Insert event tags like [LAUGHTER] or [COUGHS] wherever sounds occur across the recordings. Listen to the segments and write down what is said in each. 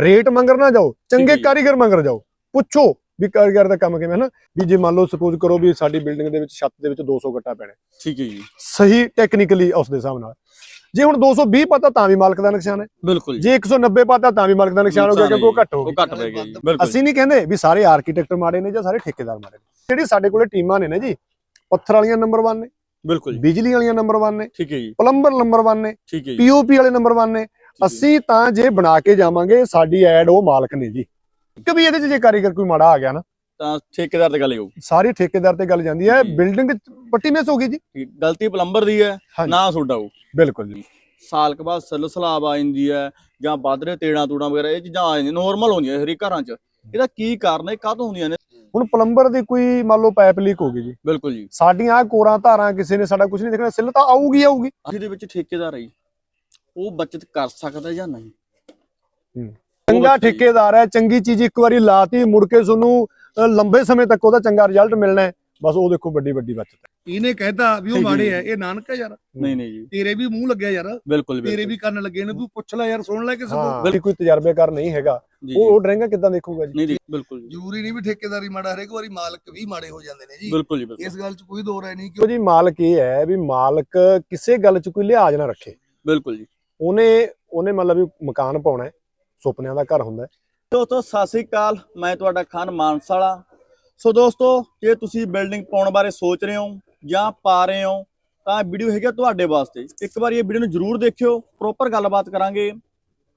Rate ਮੰਗਰ ਨਾ ਜਾਓ ਚੰਗੇ। ਕਾਰੀਗਰ ਮੰਗਰ ਜਾਓ। ਪੁੱਛੋ ਵੀ ਕਾਰੀਗਰ ਦਾ ਕੰਮ ਕਿਵੇਂ ਹੈ ਨਾ? ਵੀ ਜੇ ਮੰਨ ਲਓ ਸਪੋਜ਼ ਕਰੋ ਵੀ ਸਾਡੀ ਬਿਲਡਿੰਗ ਦੇ ਵਿੱਚ ਛੱਤ ਦੇ ਵਿੱਚ 200 ਗੱਟਾ ਪੈਣਾ। ਠੀਕ ਹੈ ਜੀ। ਸਹੀ ਟੈਕਨੀਕਲੀ ਉਸ ਦੇ ਹਿਸਾਬ ਨਾਲ। ਜੇ ਹੁਣ 220 ਪਤਾ ਤਾਂ ਵੀ ਮਾਲਕ ਦਾ ਨੁਕਸਾਨ ਹੈ। ਬਿਲਕੁਲ ਜੀ। ਜੇ 190 ਪਤਾ ਤਾਂ ਵੀ ਮਾਲਕ ਦਾ ਨੁਕਸਾਨ ਹੋ ਗਿਆ ਕਿਉਂਕਿ ਉਹ ਘੱਟ ਹੋ ਉਹ ਗਿਆ ਘੱਟ ਪੈ ਗਿਆ ਜੀ ਬਿਲਕੁਲ। ਅਸੀਂ ਨਹੀਂ ਕਹਿੰਦੇ ਵੀ ਸਾਰੇ ਆਰਕੀਟੈਕਟ ਮਾੜੇ ਨੇ ਜਾਂ ਸਾਰੇ ਠੇਕੇਦਾਰ ਮਾੜੇ ਨੇ। ਜਿਹੜੀ ਸਾਡੇ ਕੋਲੇ ਟੀਮਾਂ ਨੇ ਨਾ ਜੀ ਪੱਥਰ ਵਾਲੀਆਂ ਨੰਬਰ 1 ਨੇ ਬਿਲਕੁਲ ਜੀ। ਬਿਜਲੀ ਵਾਲੀਆਂ ਨੰਬਰ 1 ਨੇ ਠੀਕ ਹੈ ਜੀ। ਪਲੰਬਰ ਨੰਬਰ 1 ਨੇ ਠੀਕ ਹੈ ਜੀ। ਪੀਓਪੀ ਵਾਲੇ ਨੰਬਰ 1 ਨੇ। ਅਸੀਂ ਤਾਂ ਜੇ ਬਣਾ ਕੇ ਜਾਵਾਂਗੇ ਸਾਡੀ ਐਡ ਉਹ ਮਾਲਕ ਨੇ ਜੀ। ਵੀ ਇਹਦੇ 'ਚ ਜੇ ਕਾਰੀਗਰ ਕੋਈ ਮਾੜਾ ਆ ਗਿਆ ਨਾ। ਤਾਂ ਠੇਕੇਦਾਰ ਤੇ ਗੱਲ ਹੋਊ। ਸਾਰੀ ਠੇਕੇਦਾਰ ਤੇ ਗੱਲ ਜਾਂਦੀ ਹੈ। ਬਿਲਡਿੰਗ ਪੱਟੀ ਮਿਸ ਹੋ ਗਈ ਜੀ। ਗਲਤੀ ਪਲੰਬਰ ਦੀ ਹੈ ਹਾਂਜੀ। ਨਾ ਤੁਹਾਡਾ ਹੋਊ। ਬਿਲਕੁਲ ਜੀ। ਸਾਲ ਕੁ ਬਾਅਦ ਸਲਸਲਾਬ ਆ ਜਾਂਦੀ ਹੈ ਜਾਂ ਬਾਦਰੇ ਤੇੜਾਂ ਤੂੜਾਂ ਵਗੈਰਾ ਇਹ ਚੀਜ਼ਾਂ ਆ ਜਾਂਦੀਆਂ ਨਾਰਮਲ ਹੁੰਦੀਆਂ ਹਰੀ ਘਰਾਂ 'ਚ। ਇਹਦਾ ਕੀ ਕਾਰਨ ਹੈ ਕਾਹਤੋਂ ਹੁੰਦੀਆਂ ਨੇ? ਹੁਣ ਪਲੰਬਰ ਦੀ ਕੋਈ ਮੰਨ ਲਓ ਪਾਈਪ ਲੀਕ ਹੋ ਗਈ ਜੀ। ਬਿਲਕੁਲ ਜੀ। ਸਾਡੀਆਂ ਆਹ ਕੋਰਾਂ ਧਾਰਾਂ ਕਿਸੇ ਨੇ ਸਾਡਾ ਕੁਝ ਨਹੀਂ ਦੇਖਣਾ ਸਿੱਲ ਤਾਂ ਆਊਗੀ ਆਊਗੀ। ਜਿਹਦੇ ਵਿੱਚ ਠੇਕੇਦਾਰ ਹੈ ਜੀ, ਉਹ ਬਚਤ ਕਰ ਸਕਦਾ ਜਾਂ ਨਹੀਂ? ਚੰਗਾ। ਠੇਕੇਦਾਰ ਹੈ ਚੰਗੀ ਚੀਜ਼ ਇੱਕ ਵਾਰੀ ਲਾਤੀ ਮੁੜ ਕੇ ਤੁਹਾਨੂੰ ਲੰਬੇ ਸਮੇਂ ਤੱਕ ਉਹਦਾ ਚੰਗਾ ਰਿਜ਼ਲਟ ਮਿਲਣਾ ਹੈ। ਬਸ ਉਹ ਦੇਖੋ ਵੱਡੀ ਵੱਡੀ ਬਚਤ ਹੈ। ਇਹਨੇ ਕਹਿਤਾ ਵੀ ਉਹ ਮਾੜੇ। ਆ ਇਹ ਨਾਨਕ ਯਾਰ। ਨਹੀਂ ਨਹੀਂ ਜੀ। ਤੇਰੇ ਵੀ ਮੂੰਹ ਲੱਗਿਆ ਯਾਰ। ਬਿਲਕੁਲ ਤੇਰੇ ਬਿਲਕੁਲ ਵੀ ਕੰਨ ਲੱਗੇ ਨੇ। ਤੂੰ ਪੁੱਛ ਲੈ ਯਾਰ ਸੁਣ ਲੈ ਕਿਸੇ ਤੋਂ। ਹਾਂ ਕੋਈ ਤਜਰਬੇਕਾਰ ਨਹੀਂ ਹੈਗਾ। ਉਹ। ਉਹ ਡਰਾਇੰਗਾ ਕਿੱਦਾਂ ਦੇਖੂਗਾ ਜੀ? ਨਹੀਂ ਜੀ ਬਿਲਕੁਲ ਜੀ। ਜ਼ਰੂਰੀ ਨਹੀਂ ਵੀ ਠੇਕੇਦਾਰੀ ਮਾੜਾ ਹਰੇਕ ਵਾਰੀ ਮਾਲਕ ਵੀ ਮਾੜੇ ਹੋ ਜਾਂਦੇ ਨੇ ਜੀ। ਬਿਲਕੁਲ ਜੀ ਬਿਲਕੁਲ। ਇਸ ਗੱਲ 'ਚ ਕੋਈ ਦੋ ਰਾਏ ਨਹੀਂ ਦੇਖੋ ਜੀ ਮਾਲਕ ਇਹ ਹੈ ਵੀ ਮਾਲਕ ਕਿਸੇ ਗੱਲ 'ਚ ਕੋਈ ਲਿਹਾਜ਼ ਨਾ ਰੱਖੇ। ਬਿਲਕੁਲ ਜੀ। ਉਹਨੇ ਉਹਨੇ ਮਤਲਬ ਵੀ ਮਕਾਨ ਪਾਉਣਾ ਹੈ, ਸੁਪਨਿਆਂ ਦਾ ਘਰ ਹੁੰਦਾ ਹੈ। ਦੋਸਤੋ, ਸਤਿ ਸ੍ਰੀ ਅਕਾਲ, ਮੈਂ ਤੁਹਾਡਾ ਖਾਨ ਮਾਨਸਾਲਾ ਸੋ ਦੋਸਤੋ, ਜੇ ਤੁਸੀਂ ਬਿਲਡਿੰਗ ਪਾਉਣ ਬਾਰੇ ਸੋਚ ਰਹੇ ਹੋ ਜਾਂ ਪਾ ਰਹੇ ਹੋ, ਤਾਂ ਵੀਡੀਓ ਹੈਗਾ ਤੁਹਾਡੇ ਵਾਸਤੇ। ਇੱਕ ਵਾਰ ਇਹ ਵੀਡੀਓ ਨੂੰ ਜਰੂਰ ਦੇਖਿਓ, ਪ੍ਰੋਪਰ ਗੱਲਬਾਤ ਕਰਾਂਗੇ।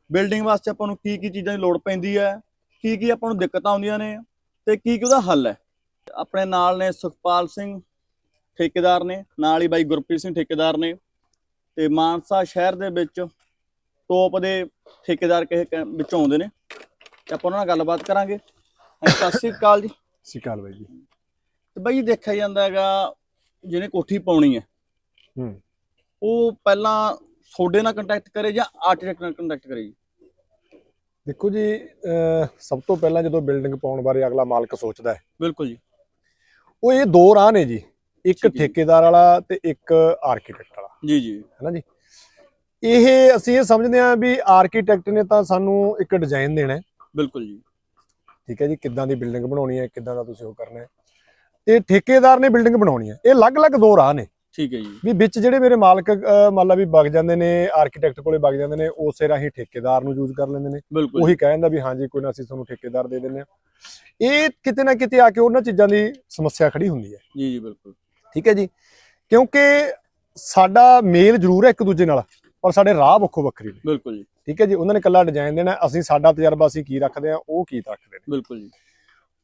ਬਿਲਡਿੰਗ ਵਾਸਤੇ ਆਪਾਂ ਨੂੰ ਕੀ ਕੀ ਚੀਜ਼ਾਂ ਦੀ ਲੋੜ ਪੈਂਦੀ ਹੈ ਕੀ ਕੀ ਆਪਾਂ ਨੂੰ ਦਿੱਕਤਾਂ ਆਉਂਦੀਆਂ ਨੇ ਤੇ ਕੀ ਕੀ ਉਹਦਾ ਹੱਲ ਹੈ। ਆਪਣੇ ਨਾਲ ਨੇ ਸੁਖਪਾਲ ਸਿੰਘ ਠੇਕੇਦਾਰ ਨੇ, ਨਾਲ ਹੀ ਬਾਈ ਗੁਰਪ੍ਰੀਤ ਸਿੰਘ ਠੇਕੇਦਾਰ ਨੇ। ਤੇ ਮਾਨਸਾ ਸ਼ਹਿਰ ਦੇ ਵਿੱਚ ਟੋਪ ਦੇ ਠੇਕੇਦਾਰ ਕਿਸੇ ਵਿੱਚੋਂ ਆਉਂਦੇ ਨੇ। ਤੇ ਆਪਾਂ ਉਹਨਾਂ ਨਾਲ ਗੱਲਬਾਤ ਕਰਾਂਗੇ। ਸਤਿ ਸ੍ਰੀ ਅਕਾਲ ਜੀ। ਸਿਕਾਲ ਬਾਈ ਜੀ। ਤੇ ਬਾਈ ਦੇਖਿਆ ਜਾਂਦਾ ਹੈਗਾ ਜਿਹਨੇ ਕੋਠੀ ਪਾਉਣੀ ਹੈ ਹੂੰ। ਉਹ ਪਹਿਲਾਂ ਤੁਹਾਡੇ ਨਾਲ ਕੰਟੈਕਟ ਕਰੇ ਜਾਂ ਆਰਕੀਟੈਕਟ ਨਾਲ ਕੰਟੈਕਟ ਕਰੇ ਜੀ? ਦੇਖੋ ਜੀ ਸਭ ਤੋਂ ਪਹਿਲਾਂ ਜਦੋਂ ਬਿਲਡਿੰਗ ਪਾਉਣ ਬਾਰੇ ਅਗਲਾ ਮਾਲਕ ਸੋਚਦਾ ਹੈ। ਬਿਲਕੁਲ ਜੀ। ਉਹ ਇਹ ਦੋ ਰਾਹ ਨੇ ਜੀ। ਇੱਕ। ਠੇਕੇਦਾਰ ਵਾਲਾ ਤੇ ਇੱਕ ਆਰਕੀਟੈਕਟ ਜੀ ਜੀ। ਹੈਨਾ ਜੀ? ਇਹ ਅਸੀਂ ਇਹ ਸਮਝਦੇ ਹਾਂ ਵੀ ਆਰਕੀਟੈਕਟ ਨੇ ਤਾਂ ਸਾਨੂੰ ਇੱਕ ਡਿਜ਼ਾਈਨ ਦੇਣਾ ਹੈ। ਬਿਲਕੁਲ ਜੀ। ਠੀਕ ਹੈ ਜੀ ਕਿੱਦਾਂ ਦੀ ਬਿਲਡਿੰਗ ਬਣਾਉਣੀ ਹੈ ਕਿੱਦਾਂ ਦਾ ਤੁਸੀਂ ਉਹ ਕਰਨਾ ਹੈ। ਤੇ ਠੇਕੇਦਾਰ ਨੇ ਬਿਲਡਿੰਗ ਬਣਾਉਣੀ ਹੈ। ਇਹ ਅਲੱਗ-ਅਲੱਗ ਦੋ ਰਾਹ ਨੇ। ਠੀਕ ਹੈ ਜੀ। ਵੀ ਵਿੱਚ ਜਿਹੜੇ ਮੇਰੇ ਮਾਲਕ ਮੰਨ ਲਾ ਵੀ ਵਗ ਜਾਂਦੇ ਨੇ ਆਰਕੀਟੈਕਟ ਕੋਲੇ ਵਗ ਜਾਂਦੇ ਨੇ ਉਸੇ ਰਾਹੀਂ ਠੇਕੇਦਾਰ ਨੂੰ ਯੂਜ਼ ਕਰ ਲੈਂਦੇ ਨੇ। ਉਹੀ ਕਹਿ ਜਾਂਦਾ ਵੀ ਹਾਂਜੀ ਕੋਈ ਨਾ ਅਸੀਂ ਤੁਹਾਨੂੰ ਠੇਕੇਦਾਰ ਦੇ ਦਿੰਦੇ ਆ ਇਹ ਕਿਤੇ ਨਾ ਕਿਤੇ ਆ ਕੇ ਉਹਨਾਂ ਚੀਜ਼ਾਂ ਦੀ ਸਮੱਸਿਆ ਖੜੀ ਹੁੰਦੀ ਹੈ। ਜੀ ਜੀ ਬਿਲਕੁਲ। ਠੀਕ ਹੈ ਜੀ? ਕਿਉਂਕਿ ਸਾਡਾ ਮੇਲ ਜ਼ਰੂਰ ਹੈ ਇੱਕ ਦੂਜੇ ਨਾਲ ਪਰ ਸਾਡੇ ਰਾਹ ਵੱਖੋ ਵੱਖਰੇ ਨੇ। ਬਿਲਕੁਲ ਜੀ। ਠੀਕ ਹੈ ਜੀ ਉਹਨਾਂ ਨੇ ਕੱਲਾ ਡਿਜ਼ਾਈਨ ਦੇਣਾ ਅਸੀਂ ਸਾਡਾ ਤਜਰਬਾ ਅਸੀਂ ਕੀ ਰੱਖਦੇ ਆ ਉਹ ਕੀ ਰੱਖਦੇ ਨੇ। ਬਿਲਕੁਲ ਜੀ।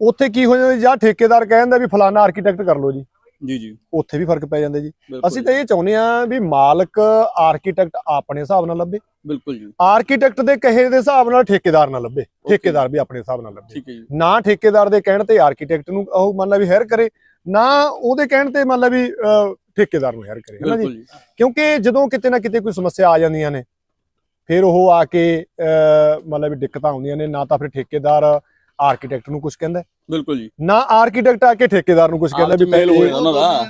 ਉੱਥੇ ਕੀ ਹੋ ਜਾਂਦਾ ਜੀ, ਠੇਕੇਦਾਰ ਕਹਿ ਜਾਂਦਾ ਵੀ ਫਲਾਣਾ ਆਰਕੀਟੈਕਟ ਕਰ ਲਓ ਜੀ। ਜੀ ਜੀ। ਉੱਥੇ ਵੀ ਫ਼ਰਕ ਪੈ ਜਾਂਦਾ ਜੀ। ਅਸੀਂ ਤਾਂ ਇਹ ਚਾਹੁੰਦੇ ਆ ਵੀ ਮਾਲਕ ਆਰਕੀਟੈਕਟ ਆਪਣੇ ਹਿਸਾਬ ਨਾਲ ਲੱਭੇ। ਬਿਲਕੁਲ ਜੀ। ਆਰਕੀਟੈਕਟ ਦੇ ਕਹੇ ਦੇ ਹਿਸਾਬ ਨਾਲ ਠੇਕੇਦਾਰ ਨਾਲ ਲੱਭੇ। ਠੇਕੇਦਾਰ ਵੀ ਆਪਣੇ ਹਿਸਾਬ ਨਾਲ ਲੱਭੇ। ਠੀਕ ਹੈ ਜੀ। ਨਾ ਠੇਕੇਦਾਰ ਦੇ ਕਹਿਣ ਤੇ ਆਰਕੀਟੈਕਟ ਨੂੰ ਉਹ ਮੰਨ ਲਾ ਵੀ ਹਾਇਰ ਕਰੇ ਨਾ ਉਹਦੇ ਕਹਿਣ ਤੇ ਮੰਨ ਲਾ ਵੀ ਠੇਕੇਦਾਰ ਨੂੰ ਹਾਇਰ ਕਰੇ ਹੈ ਨਾ ਜੀ? ਕਿਉਂਕਿ ਜਦੋਂ ਕਿਤੇ ਨਾ ਕਿਤੇ ਕੋਈ ਸਮੱਸਿਆ ਆ ਜਾਂਦੀਆਂ ਨੇ ਫਿਰ ਉਹ ਆ ਕੇ ਵੀ ਦਿੱਕਤਾਂ ਆਉਂਦੀਆਂ ਨੇ ਨਾ ਤਾਂ ਫਿਰ ਠੇਕੇਦਾਰ ਆਰਕੀਟੈਕਟ ਨੂੰ ਕੁਝ ਕਹਿੰਦਾ ਹੈ, ਬਿਲਕੁਲ ਜੀ। ਨਾ ਆਰਕੀਟੈਕਟ ਆ ਕੇ ਠੇਕੇਦਾਰ ਨੂੰ ਕੁਝ ਕਹਿੰਦਾ ਵੀ ਮੇਲ ਹੋਇਆ ਉਹਨਾਂ ਦਾ।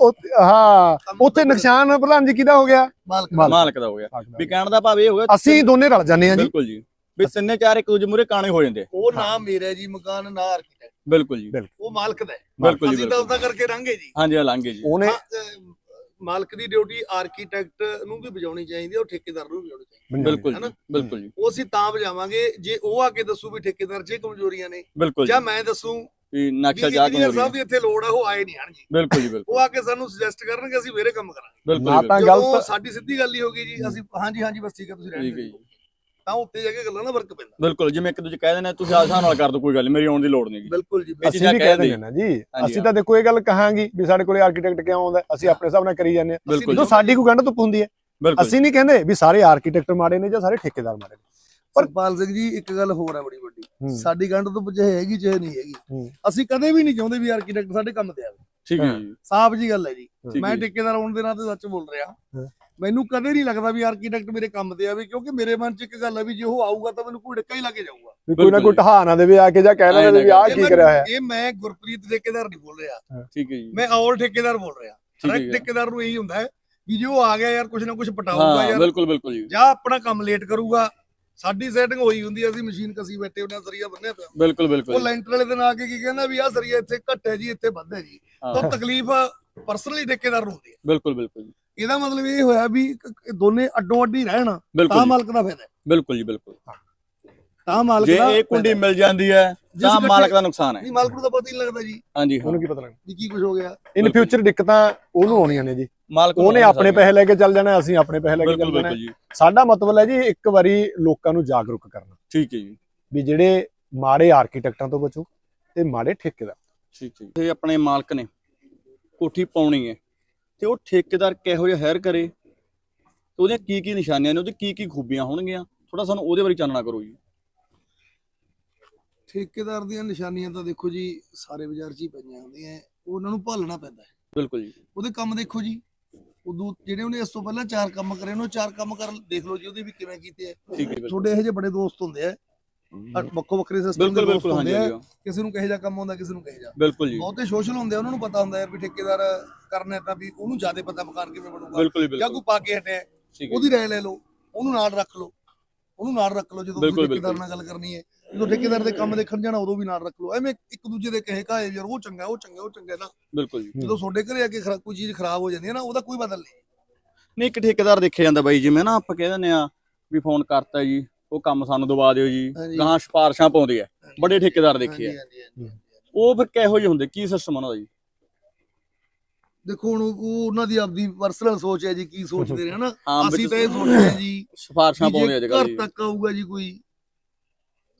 ਉੱਥੇ ਹਾਂ ਉੱਥੇ ਨੁਕਸਾਨ ਪ੍ਰਧਾਨ ਜੀ ਕਿਹਦਾ ਹੋ ਗਿਆ? ਮਾਲਕ ਦਾ ਹੋ ਗਿਆ। ਵੀ ਕਹਿਣ ਦਾ ਭਾਵ ਇਹ ਹੋ ਗਿਆ ਅਸੀਂ ਦੋਨੇ ਰਲ ਜਾਂਦੇ ਆ ਜੀ। ਬਿਲਕੁਲ ਜੀ। ਵੀ ਤਿੰਨੇ ਚਾਰ ਇੱਕ ਦੂਜੇ ਮੂਰੇ ਕਾਣੇ ਹੋ ਜਾਂਦੇ। ਉਹ ਨਾ ਮੇਰਾ ਜੀ ਮਕਾਨ ਨਾ ਆਰਕੀਟੈਕਟ ਬਿਲਕੁਲ ਜੀ। ਉਹ ਮਾਲਕ ਦਾ ਹੈ। ਬਿਲਕੁਲ ਜੀ ਅਸੀਂ ਤਾਂ ਬਿਲਕੁਲ। ਉਹਦਾ ਕਰਕੇ ਰਹਾਂਗੇ ਜੀ। ਹਾਂਜੀ ਆ ਲਾਂਗੇ ਜੀ। ਉਹਨੇ ਹਾਂ, ਅਹ, ਮਾਲਕ ਦੀ ਡਿਊਟੀ ਆਰਕੀਟੈਕਟ ਨੂੰ ਵੀ ਵਜਾਉਣੀ ਚਾਹੀਦੀ ਹੈ ਉਹ ਠੇਕੇਦਾਰ ਨੂੰ ਵੀ ਵਜਾਉਣੀ ਚਾਹੀਦੀ ਬਿਲਕੁਲ ਹੈ ਨਾ? ਜੀ ਬਿਲਕੁਲ ਜੀ। ਉਹ ਅਸੀਂ ਤਾਂ ਵਜਾਵਾਂਗੇ ਜੇ ਉਹ ਆ ਕੇ ਦੱਸੂ ਵੀ ਠੇਕੇਦਾਰ 'ਚ ਇਹ ਕਮਜ਼ੋਰੀਆਂ ਨੇ ਬਿਲਕੁਲ ਜੀ। ਜਾਂ ਮੈਂ ਦੱਸੂ ਵੀ ਵੀ ਨਕਸ਼ਾ ਜਾ ਇੰਜੀਨੀਅਰ ਕੇ ਸਾਹਿਬ ਦੀ ਇੱਥੇ ਲੋੜ ਆ ਉਹ ਆਏ ਨਹੀਂ ਆਣਗੇ ਬਿਲਕੁਲ ਜੀ ਬਿਲਕੁਲ। ਉਹ ਆ ਕੇ ਸਾਨੂੰ ਸੁਜੈਸਟ ਕਰਨਗੇ ਅਸੀਂ ਮੇਰੇ ਕੰਮ ਕਰਾਂਗੇ। ਬਿਲਕੁਲ ਨਾ ਜੀ, ਤਾਂ ਬਿਲਕੁਲ। ਗੱਲ ਜਦੋਂ ਤਾਂ- ਸਾਡੀ ਸਿੱਧੀ ਗੱਲ ਹੀ ਹੋ ਗਈ ਜੀ ਅਸੀਂ ਹਾਂਜੀ ਹਾਂਜੀ ਬਸ ਠੀਕ ਹੈ ਤੁਸੀਂ ਰਹਿਣ ਠੀਕ ਹੈ ਜੀ। ਤਾਂ ਉੱਤੇ ਜਾ ਕੇ ਗੱਲਾਂ ਨਾ ਫ਼ਰਕ ਪੈਂਦਾ। ਬਿਲਕੁਲ ਜਿਵੇਂ ਇੱਕ ਦੂਜੇ ਕਹਿ ਆ, ਤੁਸੀਂ ਆਸਾਨ ਨਾਲ ਕਰ ਦਿਓ ਕੋਈ ਗੱਲ ਨੀ, ਮੇਰੀ ਆਉਣ ਦੀ ਲੋੜ ਨਹੀਂ ਜੀ ਬਿਲਕੁਲ ਜੀ ਅਸੀਂ ਚੀਜ਼ਾਂ ਵੀ ਕਹਿ ਦਿੰਦੇ ਨਾ ਜੀ ਅਸੀਂ ਤਾਂ ਦੇਖੋ ਇਹ ਗੱਲ ਕਹਾਂਗੇ ਵੀ ਸਾਡੇ ਕੋਲੇ ਆਰਕੀਟੈਕਟ ਕਿਉਂ ਆਉਂਦਾ ਹੈ? ਅਸੀਂ ਆਪਣੇ ਹਿਸਾਬ ਨਾਲ ਕਰੀ ਜਾਂਦੇ ਆ ਬਿਲਕੁਲ ਜਦੋਂ ਜੀ। ਸਾਡੀ ਕੋਈ ਗੰਢ ਧੁੱਪ ਹੁੰਦੀ ਹੈ। ਬਿਲਕੁਲ ਅਸੀਂ ਨਹੀਂ ਕਹਿੰਦੇ ਵੀ ਸਾਰੇ ਆਰਕੀਟੈਕਟ ਮਾੜੇ ਨੇ ਜਾਂ ਸਾਰੇ ਠੇਕੇਦਾਰ ਮਾੜੇ ਨੇ। ਪਰ- ਸਰਪਾਲ ਸਿੰਘ ਜੀ ਇੱਕ ਗੱਲ ਹੋਰ ਹੈ ਬੜੀ ਵੱਡੀ। ਹੂੰ। ਸਾਡੀ ਗੰਢ ਤੋਂ ਚਾਹੇ ਹੈਗੀ ਚਾਹੇ ਨਹੀਂ ਹੈਗੀ। ਹੂੰ। ਅਸੀਂ ਕਦੇ ਵੀ ਨਹੀਂ ਚਾਹੁੰਦੇ ਵੀ ਆਰਕੀਟੈਕਟ ਸਾਡੇ ਕੰਮ ਤੇ ਆਵੇ। ਠੀਕ ਹੈ ਜੀ। ਸਾਫ਼ ਜੀ ਗੱਲ ਹੈ ਜੀ। ਠੀਕ ਮੈਂ ਹੈ ਜੀ। ਠੇਕੇਦਾਰ ਹੋਣ ਦੇ ਨਾਤੇ ਸੱਚ ਬੋਲ ਰਿਹਾ। ਹਾਂ। ਮੈਨੂੰ ਕਦੇ ਨਹੀਂ ਲੱਗਦਾ ਵੀ ਆਰਕੀਟੈਕਟ ਮੇਰੇ ਕੰਮ ਤੇ ਆਵੇ ਕਿਉਂਕਿ ਮੇਰੇ ਮਨ 'ਚ ਇੱਕ ਗੱਲ ਹੈ ਵੀ ਜੇ ਉਹ ਆਊਗਾ ਤਾਂ ਮੈਨੂੰ ਕੋਈ ਡੱਕਾ ਹੀ ਲਾ ਕੇ ਜਾਊਗਾ। ਵੀ ਕੋਈ ਨਾ ਕੋਈ ਢਹਾ ਨਾ ਦੇਵੇ ਆ ਕੇ ਜਾਂ ਕਹਿ ਨਾ ਦੇਵੇ ਵੀ ਆਹ ਕੀ ਕਰਿਆ ਹੈ ਇਹ ਮੈਂ ਗੁਰਪ੍ਰੀਤ ਠੇਕੇਦਾਰ ਨਹੀਂ ਬੋਲ ਰਿਹਾ। ਠੀਕ ਹੈ ਜੀ। ਮੈਂ ਔਰ ਠੇਕੇਦਾਰ ਬੋਲ ਰਿਹਾ। ਹਰ। ਠੇਕੇਦਾਰ ਨੂੰ ਇਹੀ ਹੁੰਦਾ ਹੈ ਵੀ ਜੇ ਉਹ ਆ ਗਿਆ ਯਾਰ ਕੁਝ ਨਾ ਕੁਝ ਪਟਾਊਗਾ ਹਾਂ ਯਾਰ। ਬਿਲਕੁਲ ਬਿਲਕੁਲ ਜੀ। ਜਾਂ ਆਪਣਾ ਕੰਮ ਲੇਟ ਕਰੂਗਾ। ਸਾਡੀ ਸੈਟਿੰਗ ਹੋਈ ਹੁੰਦੀ ਆ, ਅਸੀਂ ਮਸ਼ੀਨ ਕਸੀ ਬੈਠੇ ਉਹਨਾਂ ਸਰੀਆ ਬੰਨਿਆ ਪਿਆ। ਬਿਲਕੁਲ ਉਹ ਬਿਲਕੁਲ ਲੈਂਟਰ ਵਾਲੇ ਦਿਨ ਆ ਕੇ ਕੀ ਕਹਿੰਦਾ ਵੀ ਆਹ ਸਰੀਆ ਇੱਥੇ ਘੱਟ ਹੈ ਜੀ ਇੱਥੇ ਵੱਧ ਹੈ ਜੀ। ਤਾਂ ਤਕਲੀਫ ਪਰਸਨਲੀ ਠੇਕੇਦਾਰ ਨੂੰ ਹੁੰਦੀ ਹੈ। ਬਿਲਕੁਲ ਬਿਲਕੁਲ ਜੀ, ਇਹਦਾ ਮਤਲਬ ਇਹ ਹੋਇਆ ਵੀ ਦੋਨੇ ਅੱਡੋ ਅੱਡੀ ਰਹਿਣ ਤਾਂ ਜੀ, ਮਾਲਕ ਦਾ ਫਾਇਦਾ ਹੈ। ਬਿਲਕੁਲ ਜੀ ਬਿਲਕੁਲ। ਤਾਂ ਮਾਲਕ ਜੇ ਦਾ ਇਹ ਕੁੰਡੀ। ਮਿਲ ਜਾਂਦੀ ਹੈ ਤਾਂ ਇਕੱਠੇ- ਮਾਲਕ ਦਾ ਨੁਕਸਾਨ ਹੈ। ਨਹੀਂ ਮਾਲਕ ਨੂੰ ਤਾਂ ਪਤਾ ਹੀ ਨਹੀਂ ਲੱਗਦਾ ਜੀ। ਹਾਂਜੀ ਹਾਂ। ਉਹਨੂੰ ਕੀ ਪਤਾ ਲੱਗਦਾ? ਵੀ ਕੀ ਕੁਝ ਹੋ ਗਿਆ। ਇਨ ਬਿਲਕੁਲ। ਫਿਊਚਰ ਦਿੱਕਤਾਂ ਉਹਨੂੰ ਆਉਣੀਆਂ ਨੇ ਜੀ। ਮਾਲਕ ਨੂੰ ਉਹਨੇ ਆਪਣੇ। ਪੈਸੇ ਲੈ ਕੇ ਚੱਲ ਜਾਣਾ ਅਸੀਂ ਆਪਣੇ ਪੈਸੇ ਲੈ ਕੇ ਬਿਲਕੁਲ ਚੱਲ ਜਾਣਾ। ਬਿਲਕੁਲ ਜੀ। ਸਾਡਾ ਮਤਲਬ ਹੈ ਜੀ ਇੱਕ ਵਾਰੀ ਲੋਕਾਂ ਨੂੰ ਜਾਗਰੂਕ ਕਰਨਾ। ਠੀਕ ਹੈ ਜੀ। ਵੀ ਜਿਹੜੇ ਮਾੜੇ ਆਰਕੀਟੈਕਟਾਂ ਤੋਂ ਬਚੋ ਤੇ ਮਾੜੇ ਠੇਕੇਦਾਰ। ਠੀਕ ਹੈ ਜੀ। ਇਹ ਆਪਣੇ ਮਾਲਕ ਨੇ ਕੋਠੀ ਪਾਉਣੀ ਹੈ। ਤੇ ਉਹ ਠੇਕੇਦਾਰ ਕਿਹੋ ਜਿਹਾ ਹਾਇਰ ਕਰੇ ਤੇ ਉਹਦੀਆਂ ਕੀ ਕੀ ਨਿਸ਼ਾਨੀਆਂ ਨੇ ਉਹਦੀ ਕੀ ਕੀ ਖੂਬੀਆਂ ਹੋਣਗੀਆਂ ਥੋੜਾ ਸਾਨੂੰ ਉਹਦੇ ਬਾਰੇ ਚਾਨਣਾ ਕਰੋ ਜੀ। ਠੇਕੇਦਾਰ ਦੀਆਂ ਨਿਸ਼ਾਨੀਆਂ ਤਾਂ ਦੇਖੋ ਜੀ ਸਾਰੇ ਬਾਜ਼ਾਰ 'ਚ ਹੀ ਪਈਆਂ ਹੁੰਦੀਆਂ ਉਹ ਉਹਨਾਂ ਨੂੰ ਭਾਲਣਾ ਪੈਂਦਾ ਹੈ। ਬਿਲਕੁਲ ਜੀ। ਉਹਦੇ ਕੰਮ ਦੇਖੋ ਜੀ ਉਦੋਂ ਜਿਹੜੇ ਉਹਨੇ ਇਸ ਤੋਂ ਪਹਿਲਾਂ ਚਾਰ ਕੰਮ ਕਰੇ ਨੇ ਉਹ ਚਾਰ ਕੰਮ ਕਰ ਦੇਖ ਲਓ ਜੀ ਉਹਦੇ ਵੀ ਕਿਵੇਂ ਕੀਤੇ ਆ। ਠੀਕ ਹੈ ਬਿਲਕੁਲ। ਤੁਹਾਡੇ ਇਹੋ ਜਿਹੇ ਬੜੇ ਦੋਸਤ ਹੁੰਦੇ ਆ ਵੱਖੋ ਵੱਖਰੇ ਸਿਸਟਮ ਦੇ ਬਿਲਕੁਲ ਦੋਸਤ ਬਿਲਕੁਲ ਹਾਂਜੀ ਹੁੰਦੇ ਆ। ਕਿਸੇ ਨੂੰ ਕਹੇ ਜਾ ਕੰਮ ਆਉਂਦਾ ਕਿਸੇ ਨੂੰ ਕਹੇ ਜਾ। ਬਿਲਕੁਲ ਜੀ। ਬਹੁਤੇ ਸੋਸ਼ਲ ਹੁੰਦੇ ਆ ਉਹਨਾਂ ਨੂੰ ਪਤਾ ਹੁੰਦਾ ਯਾਰ ਵੀ ਠੇਕੇਦਾਰ ਕਰਨਾ ਤਾਂ ਵੀ ਉਹਨੂੰ ਜ਼ਿਆਦਾ ਪਤਾ ਮਕਾਨ ਕਿਵੇਂ ਬਣੂਗਾ। ਜੀ, ਜਾਂ ਕੋਈ ਪਾ ਕੇ ਹਟਿਆ ਉਹਦੀ ਰਾਏ ਲੈ ਲਓ ਉਹਨੂੰ ਨਾਲ ਰੱਖ ਲਓ ਉਹਨੂੰ ਨਾਲ ਰੱਖ ਲਓ ਜਦੋਂ ਤੁਸੀਂ ਠੇਕੇਦਾਰ ਨਾਲ ਗੱਲ ਕਰਨੀ ਹੈ ਜਦੋਂ ਠੇਕੇਦਾਰ ਦੇ ਕੰਮ ਦੇਖਣ ਜਾਣਾ ਉਦੋਂ ਵੀ ਨਾਲ ਰੱਖ ਲਓ। ਐਵੇਂ ਇੱਕ ਦੂਜੇ ਦੇ ਕਹੇ ਕਾਏ ਯਾਰ ਉਹ ਚੰਗਾ ਉਹ ਚੰਗਾ ਉਹ ਚੰਗਾ ਨਾ। ਬਿਲਕੁਲ ਜੀ। ਜਦੋਂ ਤੁਹਾਡੇ ਘਰੇ ਆ ਕੇ ਕੋਈ ਚੀਜ਼ ਖਰਾਬ ਹੋ ਜਾਂਦੀ ਹੈ ਨਾ ਉਹਦਾ ਕੋਈ ਬਦਲ ਨਹੀਂ। ਨਹੀਂ ਇੱਕ ਠੇਕੇਦਾਰ ਦੇਖਿਆ ਜਾਂਦਾ ਬਾਈ ਜਿਵੇਂ ਨਾ ਆਪਾਂ ਕਹਿ ਦਿੰਦੇ ਆ ਵੀ ਫੋਨ ਕਰਤਾ ਜੀ ਉਹ ਕੰਮ ਸਾਨੂੰ ਦਵਾ ਦਿਓ ਜੀ। ਗਾਂ ਸਿਫਾਰਸ਼ਾਂ ਪਾਉਂਦੇ ਆ। ਬੜੇ ਠੇਕੇਦਾਰ ਦੇਖੇ ਆ। ਉਹ ਫਿਰ ਕਿਹੋ ਜਿਹੇ ਹੁੰਦੇ? ਕੀ ਸਿਸਟਮ ਉਹਨਾਂ ਦਾ? ਜੀ ਦੇਖੋ ਹੁਣ ਉਹ ਉਹਨਾਂ ਦੀ ਆਪਦੀ ਪਰਸਨਲ ਸੋਚ ਹੈ ਜੀ ਕੀ ਸੋਚਦੇ ਨੇ ਹਨਾ? ਹਾਂ ਅਸੀਂ ਤਾਂ ਇਹ ਸੋਚਦੇ ਹਾਂ ਜੀ [COUGHS] ਸਿਫਾਰਸ਼ਾਂ ਪਾਉਂਦੇ ਆ ਜੇ ਜਗ੍ਹਾ ਘਰ ਜੀ। ਤੱਕ ਆਊਗਾ ਜੀ ਕੋਈ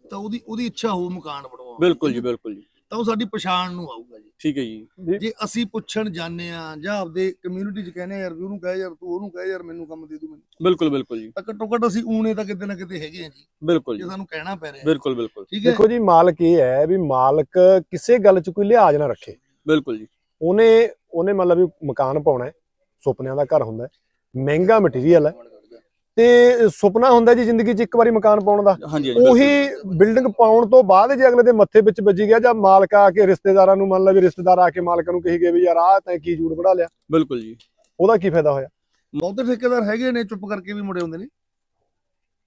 ਤਾਂ ਉਹਦੀ ਉਹਦੀ ਇੱਛਾ ਹੋਊ ਮਕਾਨ ਬਣਵਾਉਣ। ਬਿਲਕੁਲ ਜੀ ਬਿਲਕੁਲ ਜੀ। ਤਾਂ ਉਹ ਸਾਡੀ ਪਛਾਣ ਨੂੰ ਆਊਗਾ ਜੀ। ਠੀਕ ਹੈ ਜੀ। ਜੇ। ਅਸੀਂ ਪੁੱਛਣ ਜਾਂਦੇ ਆ ਜਾਂ ਆਪਦੇ ਕਮਿਊਨਿਟੀ 'ਚ ਕਹਿੰਦੇ ਯਾਰ ਵੀ ਉਹਨੂੰ ਕਹੇ ਯਾਰ ਤੂੰ ਉਹਨੂੰ ਕਹੇ ਯਾਰ ਮੈਨੂੰ ਕੰਮ ਦੇ ਦੂ ਮੈਨੂੰ। ਬਿਲਕੁਲ ਬਿਲਕੁਲ ਜੀ। ਤਾਂ ਘੱਟੋ ਘੱਟ ਅਸੀਂ ਊਣੇ ਤਾਂ ਕਿਤੇ ਨਾ ਕਿਤੇ ਹੈਗੇ ਆ ਜੀ। ਬਿਲਕੁਲ ਜੇ ਸਾਨੂੰ ਕਹਿਣਾ ਪੈ ਰਿਹਾ ਬਿਲਕੁਲ ਬਿਲਕੁਲ। ਦੇਖੋ ਜੀ ਮਾਲਕ ਇਹ ਹੈ ਵੀ ਮਾਲਕ ਕਿਸੇ ਗੱਲ 'ਚ ਕੋਈ ਲਿਹਾਜ਼ ਨਾ ਰੱਖੇ। ਬਿਲਕੁਲ ਜੀ। ਉਹਨੇ ਉਹਨੇ ਮਤਲਬ ਵੀ ਮਕਾਨ ਪਾਉਣਾ ਹੈ ਸੁਪਨਿਆਂ ਦਾ ਘਰ ਹੁੰਦਾ ਹੈ। ਮਹਿੰਗਾ ਮਟੀਰੀਅਲ ਹੈ। ਤੇ ਸੁਪਨਾ ਹੁੰਦਾ ਜੀ ਜ਼ਿੰਦਗੀ 'ਚ ਇੱਕ ਵਾਰੀ ਮਕਾਨ ਪਾਉਣ ਦਾ। ਉਹੀ ਬਿਲਡਿੰਗ ਪਾਉਣ ਤੋਂ ਬਾਅਦ ਜੇ ਅਗਲੇ ਦੇ ਮੱਥੇ ਵਿੱਚ ਵੱਜੀ ਗਿਆ ਜਾਂ ਮਾਲਕ ਆ ਕੇ ਰਿਸ਼ਤੇਦਾਰਾਂ ਨੂੰ ਮੰਨ ਲਾ ਵੀ ਰਿਸ਼ਤੇਦਾਰ ਆ ਕੇ ਮਾਲਕਾਂ ਨੂੰ ਕਹੀ ਗਏ ਵੀ ਯਾਰ ਆਹ ਤੈਂ ਕੀ ਜੂੜ ਬਣਾ ਲਿਆ। ਬਿਲਕੁਲ ਜੀ। ਉਹਦਾ ਕੀ ਫਾਇਦਾ ਹੋਇਆ? ਬਹੁਤੇ ਠੇਕੇਦਾਰ ਹੈਗੇ ਨੇ ਚੁੱਪ ਕਰਕੇ ਵੀ ਮੁੜੇ ਹੁੰਦੇ ਨੇ।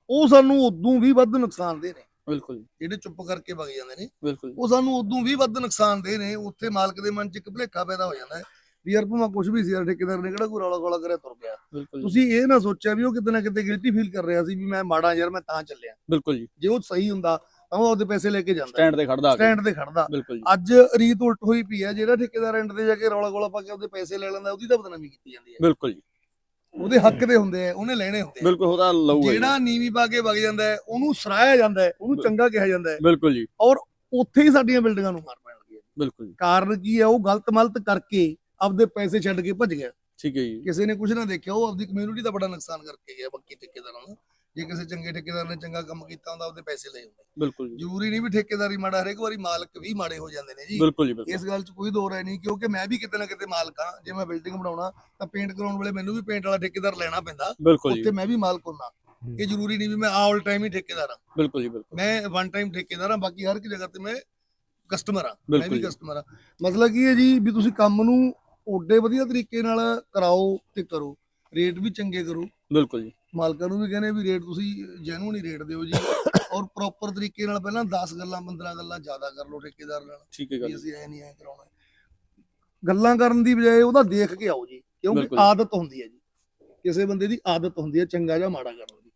ਉਹ ਸਾਨੂੰ ਉਦੋਂ ਵੀ ਵੱਧ ਨੁਕਸਾਨ ਦੇ ਨੇ। ਬਿਲਕੁਲ ਜੀ। ਜਿਹੜੇ ਚੁੱਪ ਕਰਕੇ ਵਗ ਜਾਂਦੇ ਨੇ। ਬਿਲਕੁਲ ਉਹ ਸਾਨੂੰ ਉਦੋਂ ਵੀ ਵੱਧ ਨੁਕਸਾਨ ਦੇ ਨੇ। ਉੱਥੇ ਮਾਲਕ ਦੇ ਮਨ 'ਚ ਇੱਕ ਭੁਲੇਖਾ ਪੈਦਾ ਹੋ ਜਾਂਦਾ ਹੈ ਵੀ ਯਾਰ ਭਾਵੇਂ ਕੁਝ ਵੀ ਸੀ ਯਾਰ ਠੇਕੇਦਾਰ ਨੇ ਕਿਹੜਾ ਕੋਈ ਰੌਲਾ ਗੋਲਾ ਕਰਿਆ ਤੁਰ ਗਿਆ ਬਿਲਕੁਲ ਤੁਸੀਂ ਇਹ ਨਾ ਸੋਚਿਆ ਵੀ ਉਹ ਕਿਤੇ ਨਾ ਕਿਤੇ ਗਿਲਟੀ ਫੀਲ ਕਰ ਰਿਹਾ ਸੀ ਵੀ ਮੈਂ ਮਾੜਾ ਯਾਰ ਮੈਂ ਤਾਂ ਚੱਲਿਆ। ਬਿਲਕੁਲ ਜੀ। ਜੇ ਉਹ ਸਹੀ ਹੁੰਦਾ ਤਾਂ ਉਹ ਆਪਦੇ ਪੈਸੇ ਲੈ ਕੇ ਜਾਂਦਾ। ਸਟੈਂਡ ਤੇ ਖੜਦਾ ਸਟੈਂਡ ਤੇ ਖੜਦਾ। ਬਿਲਕੁਲ ਜੀ। ਅੱਜ ਰੀਤ ਉਲਟ ਹੋਈ ਪਈ ਹੈ ਜਿਹੜਾ ਠੇਕੇਦਾਰ ਐਂਡ ਤੇ ਜਾ ਕੇ ਰੌਲਾ ਗੋਲਾ ਪਾ ਕੇ ਆਪਦੇ ਪੈਸੇ ਲੈ ਲੈਂਦਾ ਉਹਦੀ ਤਾਂ ਬਦਨਾਮੀ ਕੀਤੀ ਜਾਂਦੀ ਹੈ। ਬਿਲਕੁਲ ਜੀ। ਉਹਦੇ ਹੱਕ ਦੇ ਹੁੰਦੇ ਆ ਉਹਨੇ ਲੈਣੇ ਹੁੰਦੇ ਬਿਲਕੁਲ ਉਹਦਾ ਲਊਗਾ ਜਿਹੜਾ ਨੀਵੀਂ ਪਾ ਕੇ ਵਗ ਜਾਂਦਾ ਹੈ ਉਹਨੂੰ ਸਰਾਇਆ ਜਾਂਦਾ ਹੈ ਉਹਨੂੰ ਚੰਗਾ ਕਿਹਾ ਜਾਂਦਾ ਹੈ। ਬਿਲਕੁਲ ਜੀ। ਉੱਥੇ ਹੀ ਸਾਡੀਆਂ ਬਿਲਡਿੰਗਾਂ ਨੂੰ ਮਾਰ ਪੈਣ ਲੱਗੀ ਹੈ ਬਿਲਕੁਲ ਜੀ। ਕਾਰਨ ਕੀ ਹੈ ਉਹ ਗਲਤ ਮਲਤ ਕਰਕੇ ਆਪਦੇ ਪੈਸੇ ਛੱਡ ਕੇ ਭੱਜ ਗਿਆ। ਠੀਕ ਹੈ ਜੀ। ਕਿਸੇ ਨੇ ਕੁਝ ਨਾ ਦੇਖਿਆ ਉਹ ਆਪਦੀ ਕਮਿਊਨਿਟੀ ਦਾ ਬੜਾ ਨੁਕਸਾਨ ਕਰਕੇ ਗਿਆ ਬਾਕੀ ਠੇਕੇਦਾਰਾਂ ਨੂੰ। ਜੇ ਕਿਸੇ ਚੰਗੇ ਠੇਕੇਦਾਰ ਨੇ ਚੰਗਾ ਕੰਮ ਕੀਤਾ ਹੁੰਦਾ ਉਹਦੇ ਪੈਸੇ ਲਏ ਹੁੰਦੇ। ਬਿਲਕੁਲ ਜੀ। ਜ਼ਰੂਰੀ ਨਹੀਂ ਵੀ ਠੇਕੇਦਾਰੀ ਮਾੜਾ ਹਰੇਕ ਵਾਰੀ ਮਾਲਕ ਵੀ ਮਾੜੇ ਹੋ ਜਾਂਦੇ ਨੇ ਜੀ। ਬਿਲਕੁਲ ਜੀ ਬਿਲਕੁਲ। ਇਸ ਗੱਲ 'ਚ ਕੋਈ ਦੋ ਰਾਏ ਨਹੀਂ ਕਿਉਂਕਿ ਮੈਂ ਵੀ ਕਿਤੇ ਨਾ ਕਿਤੇ ਮਾਲਕ ਹਾਂ। ਜੇ ਮੈਂ ਬਿਲਡਿੰਗ ਬਣਾਉਣਾ ਤਾਂ ਪੇਂਟ ਕਰਾਉਣ ਵੇਲੇ ਮੈਨੂੰ ਵੀ ਪੇਂਟ ਵਾਲਾ ਠੇਕੇਦਾਰ ਲੈਣਾ ਪੈਂਦਾ। ਉੱਥੇ ਮੈਂ ਵੀ ਮਾਲਕ ਹੁੰਦਾ। ਇਹ ਜ਼ਰੂਰੀ ਨਹੀਂ ਵੀ ਮੈਂ ਆਲ ਟਾਈਮ ਹੀ ਠੇਕੇਦਾਰ ਹਾਂ। ਬਿਲਕੁਲ ਜੀ ਬਿਲਕੁਲ। ਮੈਂ ਵਨ ਟਾਈਮ ਠੇਕੇਦਾਰ ਹਾਂ ਬਾਕੀ ਹਰ ਇੱਕ ਜਗ੍ਹਾ ਤੇ ਮੈਂ ਕਸਟਮਰ ਹਾਂ। ਮੈਂ ਵੀ। ਕਸਟਮਰ ਹਾਂ। ਮਸਲਾ ਕੀ ਹੈ ਜੀ ਵੀ ਤੁਸੀਂ ਕੰਮ ਨੂੰ ਓਡੇ ਵਧੀਆ ਤਰੀਕੇ ਨਾਲ ਕਰਾਓ ਤੇ ਕਰੋ। ਰੇਟ ਵੀ ਚੰਗੇ ਕਰੋ। ਬਿਲਕੁਲ ਜੀ। ਮਾਲਕਾਂ ਨੂੰ ਵੀ ਕਹਿੰਦੇ ਵੀ ਰੇਟ ਤੁਸੀਂ ਜੈਨੂਨ ਹੀ ਰੇਟ ਦਿਓ ਜੀ। ਔਰ ਪ੍ਰੋਪਰ ਤਰੀਕੇ ਨਾਲ ਪਹਿਲਾਂ 10 ਗੱਲਾਂ 15 ਗੱਲਾਂ ਜ਼ਿਆਦਾ ਕਰ ਲਓ ਠੇਕੇਦਾਰ ਨਾਲ। ਠੀਕ ਹੈ ਗੱਲ ਅਸੀਂ ਐ ਨਹੀਂ ਐ ਕਰਾਉਣਾ। ਗੱਲਾਂ ਕਰਨ ਦੀ ਬਜਾਏ ਉਹਦਾ ਦੇਖ ਕੇ ਆਓ ਜੀ। ਕਿਉਂਕਿ। ਆਦਤ ਹੁੰਦੀ ਹੈ ਜੀ। ਕਿਸੇ ਬੰਦੇ ਦੀ ਆਦਤ ਹੁੰਦੀ ਹੈ ਚੰਗਾ ਜਾਂ ਮਾੜਾ ਕਰਨ ਦੀ।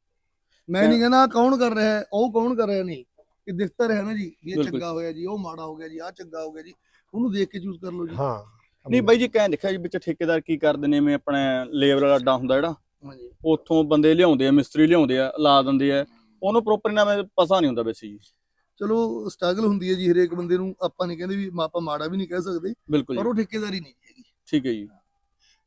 ਮੈਂ ਨਹੀਂ ਕਹਿੰਦਾ ਕੌਣ ਕਰ ਰਿਹਾ ਹੈ ਉਹ ਕੌਣ ਕਰ ਰਿਹਾ ਨਹੀਂ। ਇਹ ਦਿਖਤਾ ਰਿਹਾ ਨਾ ਜੀ ਇਹ। ਚੰਗਾ ਹੋਇਆ ਜੀ ਉਹ ਮਾੜਾ ਹੋ ਗਿਆ ਜੀ ਆਹ ਚੰਗਾ ਹੋ ਗਿਆ ਜੀ। ਉਹਨੂੰ ਦੇਖ ਕੇ ਚੂਜ਼ ਕਰ ਲਓ ਜੀ। ਹਾਂ। ਨਹੀਂ ਬਾਈ ਜੀ ਕਹਿ ਦੇਖਿਆ ਜੀ ਵਿੱਚ ਠੇਕੇਦਾਰ ਕੀ ਕਰਦੇ ਨੇ ਮੈਂ ਆਪਣੇ ਲੇਬਰ ਵਾਲਾ ਅੱਡਾ ਹੁੰਦਾ ਜਿਹੜਾ ਹਾਂਜੀ। ਉੱਥੋਂ ਬੰਦੇ ਲਿਆਉਂਦੇ ਆ ਮਿਸਤਰੀ ਲਿਆਉਂਦੇ ਆ ਲਾ ਦਿੰਦੇ ਆ ਉਹਨੂੰ ਪ੍ਰੋਪਰ ਵਿੱਚ ਪਤਾ ਨਹੀਂ ਹੁੰਦਾ ਵੈਸੇ ਜੀ। ਚਲੋ ਸਟਰਗਲ ਹੁੰਦੀ ਹੈ ਜੀ ਹਰੇਕ ਬੰਦੇ ਨੂੰ ਆਪਾਂ ਨਹੀਂ ਕਹਿੰਦੇ ਵੀ ਆਪਾਂ ਮਾੜਾ ਵੀ ਨਹੀਂ ਕਹਿ ਸਕਦੇ ਪਰ ਉਹ ਠੇਕੇਦਾਰੀ ਨਹੀਂ ਹੈਗੀ। ਠੀਕ ਹੈ ਜੀ।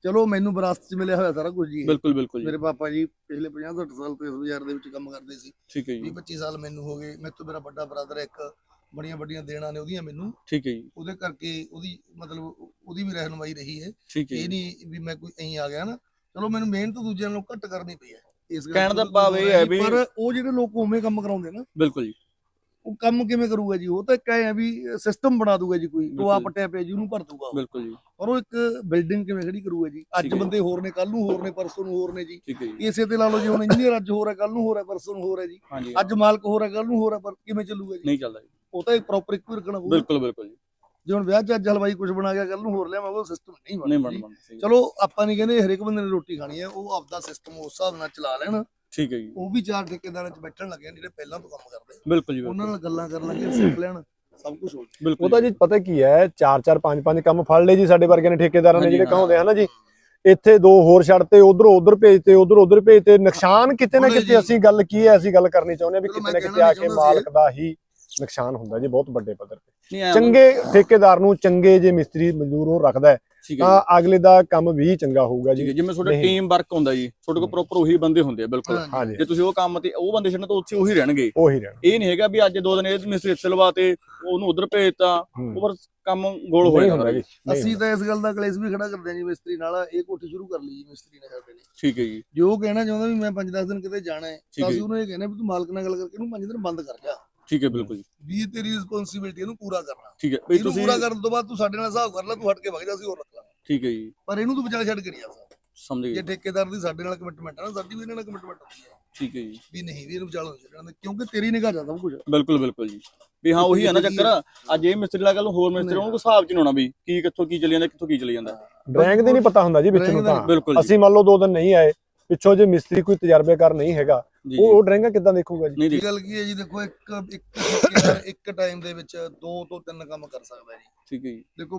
ਚਲੋ ਮੈਨੂੰ ਵਿਰਾਸਤ 'ਚ ਮਿਲਿਆ ਹੋਇਆ ਸਾਰਾ ਕੁਝ ਜੀ। ਬਿਲਕੁਲ ਬਿਲਕੁਲ ਮੇਰੇ ਪਾਪਾ ਜੀ ਪਿਛਲੇ 50 60 ਸਾਲ ਤੋਂ ਇਸ ਬਾਜ਼ਾਰ ਦੇ ਵਿੱਚ ਕੰਮ ਕਰਦੇ ਸੀ। ਠੀਕ ਹੈ 20 ਜੀ। 25 ਸਾਲ ਮੈਨੂੰ ਹੋ ਗਏ। ਮੇਰੇ ਤੋਂ ਮੇਰਾ ਵੱਡਾ ਬ੍ਰਦਰ ਇੱਕ। ਬੜੀਆਂ ਵੱਡੀਆਂ ਦੇਣਾ ਨੇ ਉਹਦੀਆਂ ਮੈਨੂੰ। ਠੀਕ ਹੈ ਜੀ। ਉਹਦੇ ਕਰਕੇ ਉਹਦੀ ਮਤਲਬ ਉਹਦੀ ਵੀ ਰਹਿਨਮਾਈ ਰਹੀ ਹੈ। ਠੀਕ ਹੈ ਇਹ ਨਹੀਂ ਵੀ ਮੈਂ ਕੋਈ ਐਂ ਆ ਗਿਆ ਨਾ। ਚਲੋ ਮੈਨੂੰ ਮਿਹਨਤ ਦੂਜਿਆਂ ਨਾਲੋਂ ਘੱਟ ਕਰਨੀ ਪਈ ਹੈ। ਇਸ ਗੱਲ ਕਹਿਣ ਦਾ ਭਾਵ ਇਹ ਹੈ ਵੀ- ਪਰ ਉਹ ਜਿਹੜੇ ਲੋਕ ਉਵੇਂ ਕੰਮ ਕਰਾਉਂਦੇ ਨਾ ਬਿਲਕੁਲ ਜੀ। ਉਹ ਕੰਮ ਕਿਵੇਂ ਕਰੂਗਾ ਜੀ? ਉਹ ਤਾਂ ਇੱਕ ਐ ਆ ਵੀ ਸਿਸਟਮ ਬਣਾ ਦੂਗਾ ਜੀ ਕੋਈ। ਟੋਆ। ਪੱਟਿਆ ਪਿਆ ਜੀ ਉਹਨੂੰ ਭਰ ਦੂਗਾ। ਬਿਲਕੁਲ ਜੀ। ਪਰ ਉਹ ਇੱਕ ਬਿਲਡਿੰਗ ਕਿਵੇਂ ਖੜੀ ਕਰੂਗਾ ਜੀ? ਅੱਜ। ਬੰਦੇ ਹੋਰ ਨੇ ਕੱਲ ਨੂੰ ਹੋਰ ਨੇ ਪਰਸੋਂ ਨੂੰ ਹੋਰ ਨੇ ਜੀ। ਇਸੇ ਤੇ ਲਾ ਲਓ ਜੀ ਹੁਣ ਇੰਜੀਨੀਅਰ ਅੱਜ ਹੋਰ ਹੈ ਕੱਲ ਨੂੰ ਹੋਰ ਹੈ ਪਰਸੋਂ ਨੂੰ ਹੋਰ ਹੈ ਜੀ। ਅੱਜ ਮਾਲਕ ਹੋਰ ਹੈ ਕੱਲ ਨੂੰ ਹੋਰ ਹੈ ਪਰ ਕਿਵੇਂ ਚੱਲੂਗਾ ਜੀ? ਨਹੀਂ ਚੱਲਦਾ ਜੀ। ਉਹ ਤਾਂ ਇੱਕ ਪ੍ਰੋਪਰ ਇੱਕ ਰੱਖਣਾ ਪਊਗਾ ਬਿਲਕੁਲ ਬਿਲਕੁਲ ਜੀ ਜੇ ਹੁਣ ਵਿਆਹ 'ਚ ਅੱਜ ਹਲਵਾਈ ਕੁਝ ਬਣਾ ਗਿਆ ਕੱਲ ਨੂੰ ਹੋਰ ਲਿਆਵਾਂਗੇ ਉਹ ਸਿਸਟਮ ਨਹੀਂ ਨਹੀਂ ਬਣਦਾ ਬਣ ਜੀ। ਬਣਦਾ। ਚਲੋ ਆਪਾਂ ਨਹੀਂ ਕਹਿੰਦੇ ਹਰੇਕ ਬੰਦੇ ਨੇ ਰੋਟੀ ਖਾਣੀ ਹੈ ਉਹ ਆਪਦਾ ਸਿਸਟਮ ਉਸ ਹਿਸਾਬ ਨਾਲ ਚਲਾ ਲੈਣ ਠੀਕ ਹੈ ਜੀ ਉਹ ਵੀ ਚਾਰ ਠੇਕੇਦਾਰਾਂ 'ਚ ਬੈਠਣ ਲੱਗੇ ਆ ਜਿਹੜੇ ਪਹਿਲਾਂ ਤੋਂ ਕੰਮ ਕਰਦੇ ਬਿਲਕੁਲ ਜੀ ਉਹਨਾਂ ਨਾਲ ਗੱਲਾਂ ਕਰਨ ਲੱਗੇ ਸਿੱਖ ਲੈਣ ਸਭ ਕੁਝ ਹੋ। ਬਿਲਕੁਲ ਉਹ ਤਾਂ ਜੀ ਪਤਾ ਕੀ ਹੈ 4 4 5 5 ਕੰਮ ਫੜ ਲਏ ਜੀ ਸਾਡੇ ਵਰਗੇ ਨੇ ਠੇਕੇਦਾਰਾਂ ਨੇ ਜਿਹੜੇ ਹਾਂ। ਕਹਾਉਂਦੇ ਹਨ ਜੀ ਇੱਥੇ ਦੋ ਹੋਰ ਛੱਡਤੇ ਉਧਰੋਂ ਉਧਰ ਭੇਜਤੇ ਉਧਰੋਂ ਉਧਰ ਭੇਜਤੇ ਨੁਕਸਾਨ ਕਿਤੇ ਨਾ ਕਿਤੇ ਅਸੀਂ ਗੱਲ ਕੀ ਹੈ ਅਸੀਂ ਗੱਲ ਕਰਨੀ ਚਾਹੁੰਦੇ ਹਾਂ ਵੀ ਕਿਤੇ ਨਾ ਕਿਤੇ ਆ ਨਹੀਂ ਕੇ। ਮਾਲਕ ਦਾ ਹੀ ਨੁਕਸਾਨ ਹੁੰਦਾ ਜੀ ਬਹੁਤ ਵੱਡੇ ਪੱਧਰ ਤੇ। ਚੰਗੇ ਠੇਕੇਦਾਰ ਨੂੰ ਚੰਗੇ ਜੇ ਮਿਸਤਰੀ ਮਜ਼ਦੂਰ ਉਹ ਰੱਖਦਾ ਤਾਂ ਅਗਲੇ ਦਾ ਕੰਮ ਵੀ ਚੰਗਾ ਹੋਊਗਾ ਜੀ। ਜਿਵੇਂ ਤੁਹਾਡਾ। ਟੀਮ ਵਰਕ ਹੁੰਦਾ ਜੀ ਤੁਹਾਡੇ ਕੋਲ ਪ੍ਰੋਪਰ ਉਹੀ ਬੰਦੇ ਹੁੰਦੇ ਆ ਬਿਲਕੁਲ। ਜੇ ਤੁਸੀਂ ਉਹ ਕੰਮ ਤੇ ਉਹ ਬੰਦੇ ਛੱਡਣ ਤਾਂ ਉੱਥੇ ਉਹੀ ਰਹਿਣਗੇ। ਉਹੀ ਰਹਿਣਾ ਇਹ ਨਹੀਂ ਹੈਗਾ ਵੀ ਅੱਜ ਦੋ ਦਿਨ ਇਹ ਮਿਸਤਰੀ ਇੱਥੇ ਲਵਾਤੇ ਉਹਨੂੰ ਉਧਰ ਭੇਜਤਾ। ਉਹ ਕੰਮ ਗੋਲ ਹੋ ਜਾਂਦਾ ਅਸੀਂ ਤਾਂ ਇਸ ਗੱਲ ਦਾ ਕਲੇਸ਼ ਵੀ ਖੜਾ ਕਰਦੇ ਹਾਂ ਜੀ ਮਿਸਤਰੀ ਨਾਲ ਇਹ ਕੋਠੀ ਸ਼ੁਰੂ ਕਰ ਲਈ ਜੀ ਮਿਸਤਰੀ ਨੇ ਸਾਡੇ ਨੇ ਠੀਕ ਹੈ ਜੀ। ਜੇ ਕਹਿਣਾ ਚਾਹੁੰਦਾ ਵੀ ਮੈਂ 5-10 ਦਿਨ ਕਿਤੇ ਜਾਣਾ ਹੈ ਤਾਂ ਅਸੀਂ। ਉਹਨੂੰ ਇਹ ਕਹਿੰਦੇ ਵੀ ਤੂੰ ਮਾਲਕ ਨਾਲ ਗੱਲ ਕਰਕੇ ਇਹਨੂੰ 5 ਦਿਨ ਬੰਦ ਕਰ ਜਾ। ਠੀਕ ਹੈ ਬਿਲਕੁਲ ਜੀ। ਵੀ ਇਹ ਤੇਰੀ ਰਿਸਪੌਂਸਿਬਿਲਟੀ ਇਹਨੂੰ ਪੂਰਾ ਕਰਨਾ। ਠੀਕ ਹੈ ਬਈ ਇਹਨੂੰ ਤੁਸੀਂ ਪੂਰਾ ਕਰਨ ਤੋਂ ਬਾਅਦ ਤੂੰ ਸਾਡੇ ਨਾਲ ਹਿਸਾਬ ਕਰ ਲੈ ਤੂੰ ਹਟ ਕੇ ਵਗ ਜਾ ਅਸੀਂ ਹੋਰ ਰੱਖ ਲਾਂਗੇ। ਠੀਕ ਹੈ ਜੀ। ਪਰ ਇਹਨੂੰ ਤੂੰ ਵਿਚਾਲੇ ਛੱਡ ਕੇ ਨਹੀਂ ਆ ਸਕਦਾ। ਸਮਝ ਜੇ ਗਏ। ਠੇਕੇਦਾਰ ਦੀ ਸਾਡੇ ਨਾਲ ਕਮਿਟਮੈਂਟ ਹੈ ਨਾ ਸਾਡੀ ਵੀ ਇਹਨਾਂ ਨਾਲ ਕਮਿਟਮੈਂਟ ਹੁੰਦੀ ਹੈ ਠੀਕ ਹੈ ਜੀ। ਵੀ ਨਹੀਂ ਵੀ ਇਹਨੂੰ ਵਿਚਾਲੇ ਨਹੀਂ ਛੱਡਣਾ ਕਿਉਂਕਿ ਤੇਰੀ ਨਿਗਾਹ ਜ਼ਿਆਦਾ ਸਭ ਕੁਝ ਬਿਲਕੁਲ ਬਿਲਕੁਲ ਜੀ। ਵੀ ਹਾਂ ਉਹੀ ਹੈ ਨਾ ਚੱਕਰ ਅੱਜ ਇਹ ਮਿਸਤਰੀ ਲਾ ਗੱਲ ਹੋਰ ਮਿਸਤਰੀ ਉਹਨੂੰ ਕੋਈ ਹਿਸਾਬ ਚ ਨਹੀਂ ਹੋਣਾ ਵੀ ਕੀ ਕਿੱਥੋਂ ਕੀ ਚੱਲੀ ਜਾਂਦਾ ਕਿੱਥੋਂ ਕੀ ਚੱਲੀ ਜਾਂਦਾ। ਡਰਾਇੰਗ ਦੀ ਨਹੀਂ ਪਤਾ ਹੁੰਦਾ ਜੀ ਵਿੱਚ ਨੂੰ ਤਾਂ। ਬਿਲਕੁਲ ਜੀ। ਅਸੀਂ ਮੰਨ ਲਓ ਦੋ ਦਿਨ ਨਹੀਂ ਆਏ ਪਿੱਛੋਂ ਜੇ ਮਿਸਤਰੀ ਕੋਈ ਤਜਰਬੇਕਾਰ ਨਹੀਂ ਹੈਗਾ ਉਹ ਉਹ ਡਰਾਇੰਗਾਂ ਕਿੱਦਾਂ ਦੇਖੂਗਾ ਜੀ? ਇਹ ਗੱਲ ਕੀ ਹੈ ਜੀ? ਦੇਖੋ ਇੱਕ ਇੱਕ ਠੇਕੇਦਾਰ ਇੱਕ [COUGHS] ਟਾਈਮ ਦੇ ਵਿੱਚ ਦੋ ਤੋਂ ਤਿੰਨ ਕੰਮ ਕਰ ਸਕਦਾ ਹੈ ਜੀ। ਠੀਕ ਹੈ ਜੀ। ਦੇਖੋ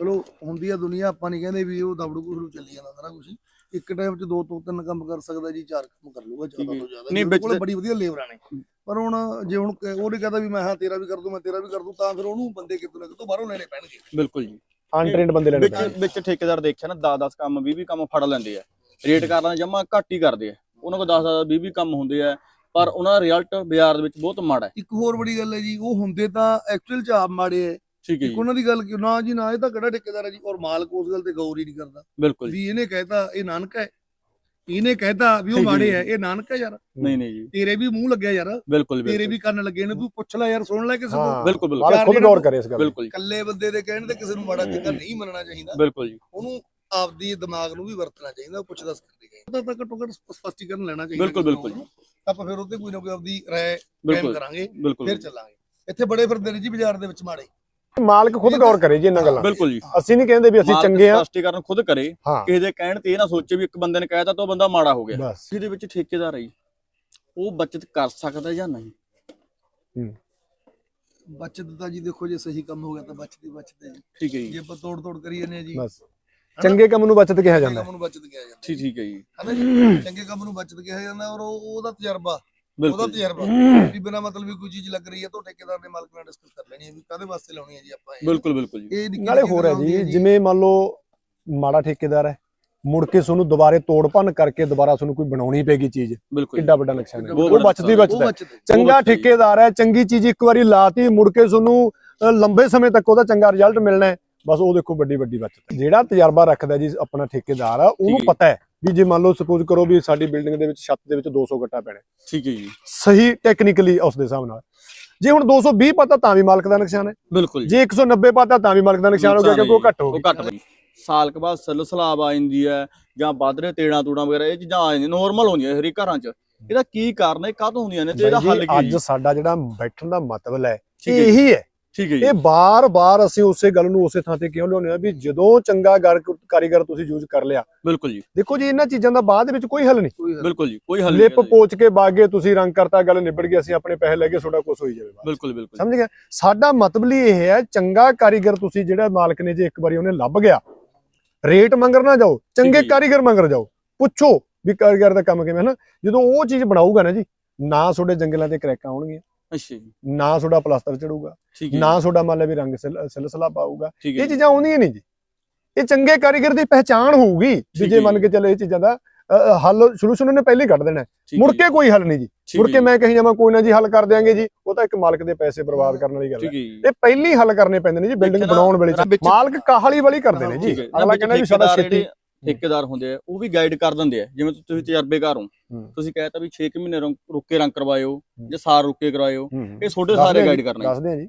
ਚਲੋ ਹੁੰਦੀ ਆ ਦੁਨੀਆ ਆਪਾਂ ਨਹੀਂ ਕਹਿੰਦੇ ਵੀ ਉਹ ਦਬੜੂ ਕੁਸੜੂ ਚੱਲੀ ਜਾਂਦਾ ਸਾਰਾ ਕੁਝ ਇੱਕ ਟਾਈਮ 'ਚ ਦੋ ਤੋਂ ਤਿੰਨ ਕੰਮ ਕਰ ਸਕਦਾ ਜੀ ਚਾਰ ਕੰਮ ਕਰ ਲੂਗਾ ਜ਼ਿਆਦਾ ਤੋਂ। ਜ਼ਿਆਦਾ। ਨਹੀਂ, ਕੋਲ ਬੜੀ ਵਧੀਆ ਲੇਬਰਾਂ ਨੇ। ਪਰ ਹੁਣ ਜੇ ਹੁਣ ਉਹ ਨਹੀਂ ਕਹਦਾ ਵੀ ਮੈਂ ਹਾਂ ਤੇਰਾ ਵੀ ਕਰ ਦੂੰ ਮੈਂ ਤੇਰਾ ਵੀ ਕਰ ਦੂੰ ਤਾਂ ਫਿਰ ਉਹਨੂੰ ਬੰਦੇ ਕਿਤੋਂ ਨਾ ਕਿਤੋਂ ਬਾਹਰੋਂ ਲੈਣੇ ਪੈਣਗੇ। ਬਿਲਕੁਲ ਜੀ। ਅਨਟ੍ਰੇਨਡ ਬੰਦੇ ਲੈਣੇ ਵਿੱਚ ਪੈਣਗੇ। ਵਿੱਚ ਠੇਕੇਦਾਰ ਦੇਖਿਆ ਨਾ 10 10 ਕੰਮ 20 20 ਕੰਮ ਫੜ ਲੈਂਦੇ ਆ। ਰੇਟ ਕਰਨਾ ਜਮਾ ਘੱਟ ਹੀ ਕਰਦੇ ਆ। ਉਹਨਾਂ ਕੋਲ 10 10 20 20 ਕੰਮ ਹੁੰਦੇ ਆ ਪਰ ਉਹਨਾਂ ਦਾ ਰਿਜ਼ਲਟ ਬਾਜ਼ਾਰ ਦੇ ਵਿੱਚ ਬਹੁਤ ਮਾੜਾ ਹੈ। ਇੱਕ ਹੋਰ ਬੜੀ ਗੱਲ ਹੈ ਜੀ ਉਹ ਹੁੰਦੇ ਤਾਂ ਐਕਚੁਅਲ 'ਚ ਆਪ ਮਾੜੇ ਹੈ। ਠੀਕ ਹੈ ਜੀ। ਉਹਨਾਂ ਦੀ ਗੱਲ ਕਿਉਂ ਨਾ ਜੀ ਨਾ ਇਹ ਤਾਂ ਕਿਹੜਾ ਠੇਕੇਦਾਰ ਹੈ ਜੀ ਔਰ ਮਾਲਕ ਉਸ ਗੱਲ ਤੇ ਗੌਰ ਹੀ ਨਹੀਂ ਕਰਦਾ। ਬਿਲਕੁਲ ਵੀ ਇਹਨੇ ਕਹਿਤਾ ਇਹ ਨਾਨਕ ਹੈ। ਇਹਨੇ ਕਹਿਤਾ ਵੀ ਉਹ ਮਾੜੇ। ਹੈ ਇਹ ਨਾਨਕ ਹੈ ਯਾਰ। ਨਹੀਂ ਨਹੀਂ ਜੀ। ਤੇਰੇ ਵੀ ਮੂੰਹ ਲੱਗਿਆ ਯਾਰ। ਬਿਲਕੁਲ ਤੇਰੇ ਵੀ ਕੰਨ ਲੱਗੇ ਨੇ ਤੂੰ ਪੁੱਛ ਲੈ ਯਾਰ ਸੁਣ ਲੈ ਕਿਸੇ ਤੋਂ। ਬਿਲਕੁਲ, ਬਿਲਕੁਲ। ਮਾਲਕ ਚਾਰ ਖੁਦ ਦਿਨਾਂ ਗੌਰ ਕਰੇ ਇਸ ਗੱਲ ਤੇ। ਬਿਲਕੁਲ ਜੀ। ਇਕੱਲੇ ਬੰਦੇ ਦੇ ਕਹਿਣ ਤੇ ਕਿਸੇ ਨੂੰ ਮਾੜਾ ਚੰਗਾ ਨਹੀਂ ਮੰਨਣਾ ਚਾਹੀਦਾ। ਬਿਲਕੁਲ ਜੀ। ਉਹਨੂੰ ਆਪਦੀ ਦਿਮਾਗ ਨੂੰ ਵੀ ਵਰਤਣਾ ਚਾਹੀਦਾ ਪੁੱਛ ਦੱਸ ਕਰਨੀ ਚਾਹੀਦਾ ਤਾਂ ਘੱਟੋ ਘੱਟ ਸਪ- ਸਪਸ਼ਟੀਕਰਨ ਲੈਣਾ ਚਾਹੀਦਾ ਬਿਲਕੁਲ, ਬਿਲਕੁਲ। ਨੂੰ। ਆਪਾਂ ਫਿਰ ਉਹਤੇ ਕੋਈ ਨਾ ਕੋਈ ਆਪਦੀ ਰਾਏ ਕਾਇਮ ਕਰਾਂਗੇ ਫਿਰ ਚੱਲਾਂਗੇ। ਇੱਥੇ ਬੜੇ ਫਿਰਦੇ ਨੇ ਜੀ ਬਾਜ਼ਾਰ ਦੇ ਵਿੱਚ ਮਾੜੇ। ਮਾਲਕ ਖੁਦ ਗੌਰ ਕਰੇ ਜੀ ਇਹਨਾਂ ਗੱਲਾਂ। ਬਿਲਕੁਲ ਜੀ। ਅਸੀਂ ਨਹੀਂ ਕਹਿੰਦੇ ਵੀ ਅਸੀਂ ਚੰਗੇ ਆ। ਸਪਸ਼ਟੀਕਰਨ ਖੁਦ ਕਰੇ ਕਿਸੇ ਦੇ ਕਹਿਣ ਤੇ ਇਹ ਨਾ ਸੋਚੇ ਵੀ ਇੱਕ ਬੰਦੇ ਨੇ ਕਹਿਤਾ ਤਾਂ ਉਹ ਬੰਦਾ ਮਾੜਾ ਹੋ ਗਿਆ। ਬਸ। ਜਿਹਦੇ ਵਿੱਚ ਠੇਕੇਦਾਰ ਹੈ ਜੀ, ਉਹ ਬਚਤ ਕਰ ਸਕਦਾ ਜਾਂ ਨਹੀਂ? ਬਚਤ ਤਾਂ ਜੀ ਦੇਖੋ ਜੇ ਸਹੀ ਕੰਮ ਹੋ ਗਿਆ ਤਾਂ ਬਚਤ ਹੀ ਬਚਤ ਹੈ ਜੀ ਠੀਕ ਹੈ ਜੇ। ਜੀ ਆਪਾਂ ਤੋੜ ਤੋੜ ਕਰੀ ਜਾਂਦੇ ਹਾਂ ਜੀ। ਬਸ। ਚੰਗੇ ਕੰਮ ਨੂੰ ਬਚਤ ਕਿਹਾ ਚੰਗੇ ਜਾਂਦਾ ਕੰਮ ਨੂੰ ਬਚਤ ਕਿਹਾ ਜਾਂਦਾ ਠੀਕ ਠੀਕ ਹੈ ਜੀ। ਹਨਾ ਜੀ? ਚੰਗੇ ਕੰਮ ਨੂੰ ਬਚਤ ਕਿਹਾ ਜਾਂਦਾ ਔਰ ਉਹ- ਉਹਦਾ ਤਜਰਬਾ। ਉਹਦਾ ਬਿਲਕੁਲ ਤਜਰਬਾ। ਵੀ ਬਿਨਾ ਮਤਲਬ ਵੀ ਕੋਈ ਚੀਜ਼ ਲੱਗ ਰਹੀ ਹੈ ਤਾਂ ਠੇਕੇਦਾਰ ਦੇ ਮਾਲਕ ਨਾਲ ਡਿਸਕਸ ਕਰ ਲੈਣੀ ਹੈ ਵੀ ਕਾਹਦੇ ਵਾਸਤੇ ਲਾਉਣੀ ਹੈ ਜੀ ਆਪਾਂ ਇਹ। ਬਿਲਕੁਲ ਬਿਲਕੁਲ ਜੀ। ਇਹ ਨਿੱਕੀ ਨਾਲੇ ਨਿੱਕੀ ਹੋਰ ਹੈ ਗੱਲਾਂ ਜੀ ਹੁੰਦੀਆਂ ਜਿਵੇਂ ਮੰਨ ਲਓ ਮਾੜਾ ਠੇਕੇਦਾਰ ਹੈ ਮੁੜ ਕੇ ਤੁਹਾਨੂੰ ਦੁਬਾਰੇ ਤੋੜ ਭੰਨ ਕਰਕੇ ਦੁਬਾਰਾ ਤੁਹਾਨੂੰ ਕੋਈ ਬਣਾਉਣੀ ਪੈਗੀ ਚੀਜ਼ ਬਿਲਕੁਲ। ਕਿੱਡਾ ਵੱਡਾ ਨੁਕਸਾਨ ਹੈ। ਬਹੁਤ ਉਹ ਵੱਡਾ ਬਚਦੀ ਨੁਕਸਾਨ ਉਹ ਬਚਦਾ। ਬਚਤ ਹੈ। ਚੰਗਾ। ਠੇਕੇਦਾਰ ਹੈ ਚੰਗੀ ਚੀਜ਼ ਇੱਕ ਵਾਰੀ ਲਾਤੀ ਮੁੜ ਕੇ ਤੁਹਾਨੂੰ ਅ, ਲੰਬੇ ਸਮੇਂ ਤੱਕ ਉਹਦਾ ਚੰਗਾ ਰਿਜ਼ਲਟ ਮਿਲਣਾ ਹੈ। ਬਸ ਉਹ ਦੇਖੋ ਵੱਡੀ ਵੱਡੀ ਬਚਤ ਜਿਹੜਾ ਤਜਰਬਾ ਰੱਖਦਾ ਜੀ ਆਪਣਾ ਠੇਕੇਦਾਰ ਆ ਉਹਨੂੰ। ਪਤਾ ਹੈ ਵੀ ਜੇ ਮੰਨ ਲਓ ਸਪੋਜ਼ ਕਰੋ ਵੀ ਸਾਡੀ ਬਿਲਡਿੰਗ ਦੇ ਵਿੱਚ ਛੱਤ ਦੇ ਵਿੱਚ 200 ਗੱਟਾ ਪੈਣਾ। ਠੀਕ ਹੈ ਜੀ। ਸਹੀ ਟੈਕਨੀਕਲੀ ਉਸ ਦੇ ਹਿਸਾਬ ਨਾਲ। ਜੇ ਹੁਣ 220 ਪਤਾ ਤਾਂ ਵੀ ਮਾਲਕ ਦਾ ਨੁਕਸਾਨ ਹੈ। ਬਿਲਕੁਲ ਜੀ। ਜੇ 190 ਪਤਾ ਤਾਂ ਵੀ ਮਾਲਕ ਦਾ ਨੁਕਸਾਨ ਹੋ ਗਿਆ ਕਿਉਂਕਿ ਉਹ ਘੱਟ ਹੋ ਉਹ ਗਈ। ਘੱਟ ਬਈ ਸਾਲ ਕੁ ਬਾਅਦ ਸਿਲ ਸਲਾਬ ਆ ਜਾਂਦੀ ਹੈ ਜਾਂ ਬਾਦਰੇ ਤੇੜਾਂ ਤੂੜਾਂ ਵਗੈਰਾ ਇਹ ਚੀਜ਼ਾਂ ਆ ਜਾਂਦੀਆਂ ਨਾਰਮਲ ਹੁੰਦੀਆਂ ਹਰੇਕ ਘਰਾਂ 'ਚ। ਇਹਦਾ ਕੀ ਕਾਰਨ ਹੈ ਕਾਹਤੋਂ ਹੁੰਦੀਆਂ ਨੇ ਤੇ ਇਹਦਾ ਹੱਲ ਕੀ ਅੱਜ? ਸਾਡਾ ਜਿਹੜਾ ਬੈਠਣ ਦਾ ਮਤਲਬ ਹੈ ਇਹੀ ਹੈ। ਠੀਕ ਹੈ ਜੀ। ਇਹ ਬਾਰ-ਬਾਰ ਅਸੀਂ ਉਸੇ ਗੱਲ ਨੂੰ ਉਸੇ ਥਾਂ ਤੇ ਕਿਉਂ ਲਿਆਉਂਦੇ ਆ ਵੀ ਜਦੋਂ ਚੰਗਾ ਗਰ- ਕਾਰੀਗਰ ਤੁਸੀਂ ਯੂਜ਼ ਕਰ ਲਿਆ। ਬਿਲਕੁਲ ਜੀ। ਦੇਖੋ ਜੀ ਇਹਨਾਂ ਚੀਜ਼ਾਂ ਦਾ ਬਾਅਦ ਵਿੱਚ ਕੋਈ ਹੱਲ ਨਹੀਂ। ਕੋਈ ਹੱਲ ਬਿਲਕੁਲ ਜੀ ਕੋਈ ਹੱਲ ਨਹੀਂ ਲਿਪ। ਪੋਚ ਕੇ ਬਾਗੇ ਤੁਸੀਂ ਰੰਗ ਕਰਤਾ ਗੱਲ ਨਿਬੜ ਗਈ ਅਸੀਂ ਆਪਣੇ ਪੈਸੇ ਲੈ ਕੇ ਤੁਹਾਡਾ ਕੁਝ ਹੋਈ ਜਾਵੇ। ਬਿਲਕੁਲ ਬਿਲਕੁਲ ਸਮਝ ਗਏ? ਸਾਡਾ ਮਤਲਬ ਲਈ ਇਹ ਹੈ ਚੰਗਾ ਕਾਰੀਗਰ ਤੁਸੀਂ ਜਿਹੜਾ ਮਾਲਕ ਨੇ ਜੇ ਇੱਕ ਵਾਰੀ ਉਹਨੇ ਲੱਭ ਗਿਆ ਰੇਟ ਮੰਗਰ ਨਾ ਜਾਓ ਹੈ ਚੰਗੇ। ਕਾਰੀਗਰ ਮੰਗਰ ਜਾਓ। ਪੁੱਛੋ ਵੀ ਕਾਰੀਗਰ ਦਾ ਕੰਮ ਕਿਵੇਂ ਹੈ ਨਾ। ਜਦੋਂ ਉਹ ਚੀਜ਼ ਬਣਾਊਗਾ ਨਾ ਜੀ ਨਾ ਤੁਹਾਡੇ ਜੰਗਲਾਂ ਤੇ ਕਰੈਕਾਂ ਆਉਣਗੀਆਂ। ਅੱਛਾ ਜੀ। ਨਾ ਤੁਹਾਡਾ ਪਲਾਸਟਰ ਚੜੂਗਾ ਠੀਕ ਹੈ ਨਾ ਤੁਹਾਡਾ ਮੰਨ ਲਾ ਵੀ ਰੰਗ ਸਿਲ- ਸਿਲਸਿਲਾ ਪਾਊਗਾ। ਇਹ। ਚੀਜ਼ਾਂ ਆਉਂਦੀਆਂ ਨਹੀਂ ਜੀ। ਇਹ ਚੰਗੇ ਕਾਰੀਗਰ ਦੀ ਪਹਿਚਾਣ ਹੋਊਗੀ ਵੀ ਜੇ ਮੰਨ। ਕੇ ਚੱਲੇ ਇਹ ਚੀਜ਼ਾਂ ਦਾ ਹੱਲ ਸੋਲੂਸ਼ਨ ਉਹਨੇ ਪਹਿਲੇ ਕੱਢ ਦੇਣਾ। ਮੁੜ ਕੇ ਕੋਈ ਹੱਲ ਨਹੀਂ ਜੀ। ਮੁੜ ਕੇ ਮੈਂ ਕਹੀ ਜਾਵਾਂ ਕੋਈ ਨਾ ਜੀ ਹੱਲ ਕਰ ਦਿਆਂਗੇ ਜੀ। ਉਹ ਤਾਂ ਇੱਕ ਮਾਲਕ ਦੇ ਪੈਸੇ ਬਰਬਾਦ ਕਰਨ ਵਾਲੀ ਗੱਲ ਹੈ। ਇਹ ਪਹਿਲੀ ਹੱਲ ਕਰਨੇ ਪੈਂਦੇ ਨੇ ਜੀ ਬਿਲਡਿੰਗ ਬਣਾਉਣ ਵੇਲੇ ਮਾਲਕ ਕਾਹਲੀ ਵਾਲੀ ਕਰਦੇ ਨੇ ਜੀ। ਅਗਲਾ ਕਹਿੰਦਾ ਵੀ ਸਾਡਾ ਛੇਤੀ ਠੇਕੇਦਾਰ ਹੁੰਦੇ ਆ ਉਹ ਵੀ ਗਾਈਡ ਕਰ ਦਿੰਦੇ ਆ। ਜਿਵੇਂ ਤੁਸੀਂ ਤਜਰਬੇਕਾਰ ਹੋ। ਹੂੰ। ਤੁਸੀਂ ਕਹਿਤਾ ਵੀ 6 ਮਹੀਨੇ ਰੁਕ ਕੇ ਰੰਗ ਕਰਵਾਇਓ ਜਾਂ ਸਾਲ ਰੁਕ ਕੇ ਕਰਾਇਓ ਇਹ ਛੋਟੇ ਸਾਰੇ ਗਾਈਡ ਕਰਨੇ ਦੱਸਦੇ ਆ ਜੀ।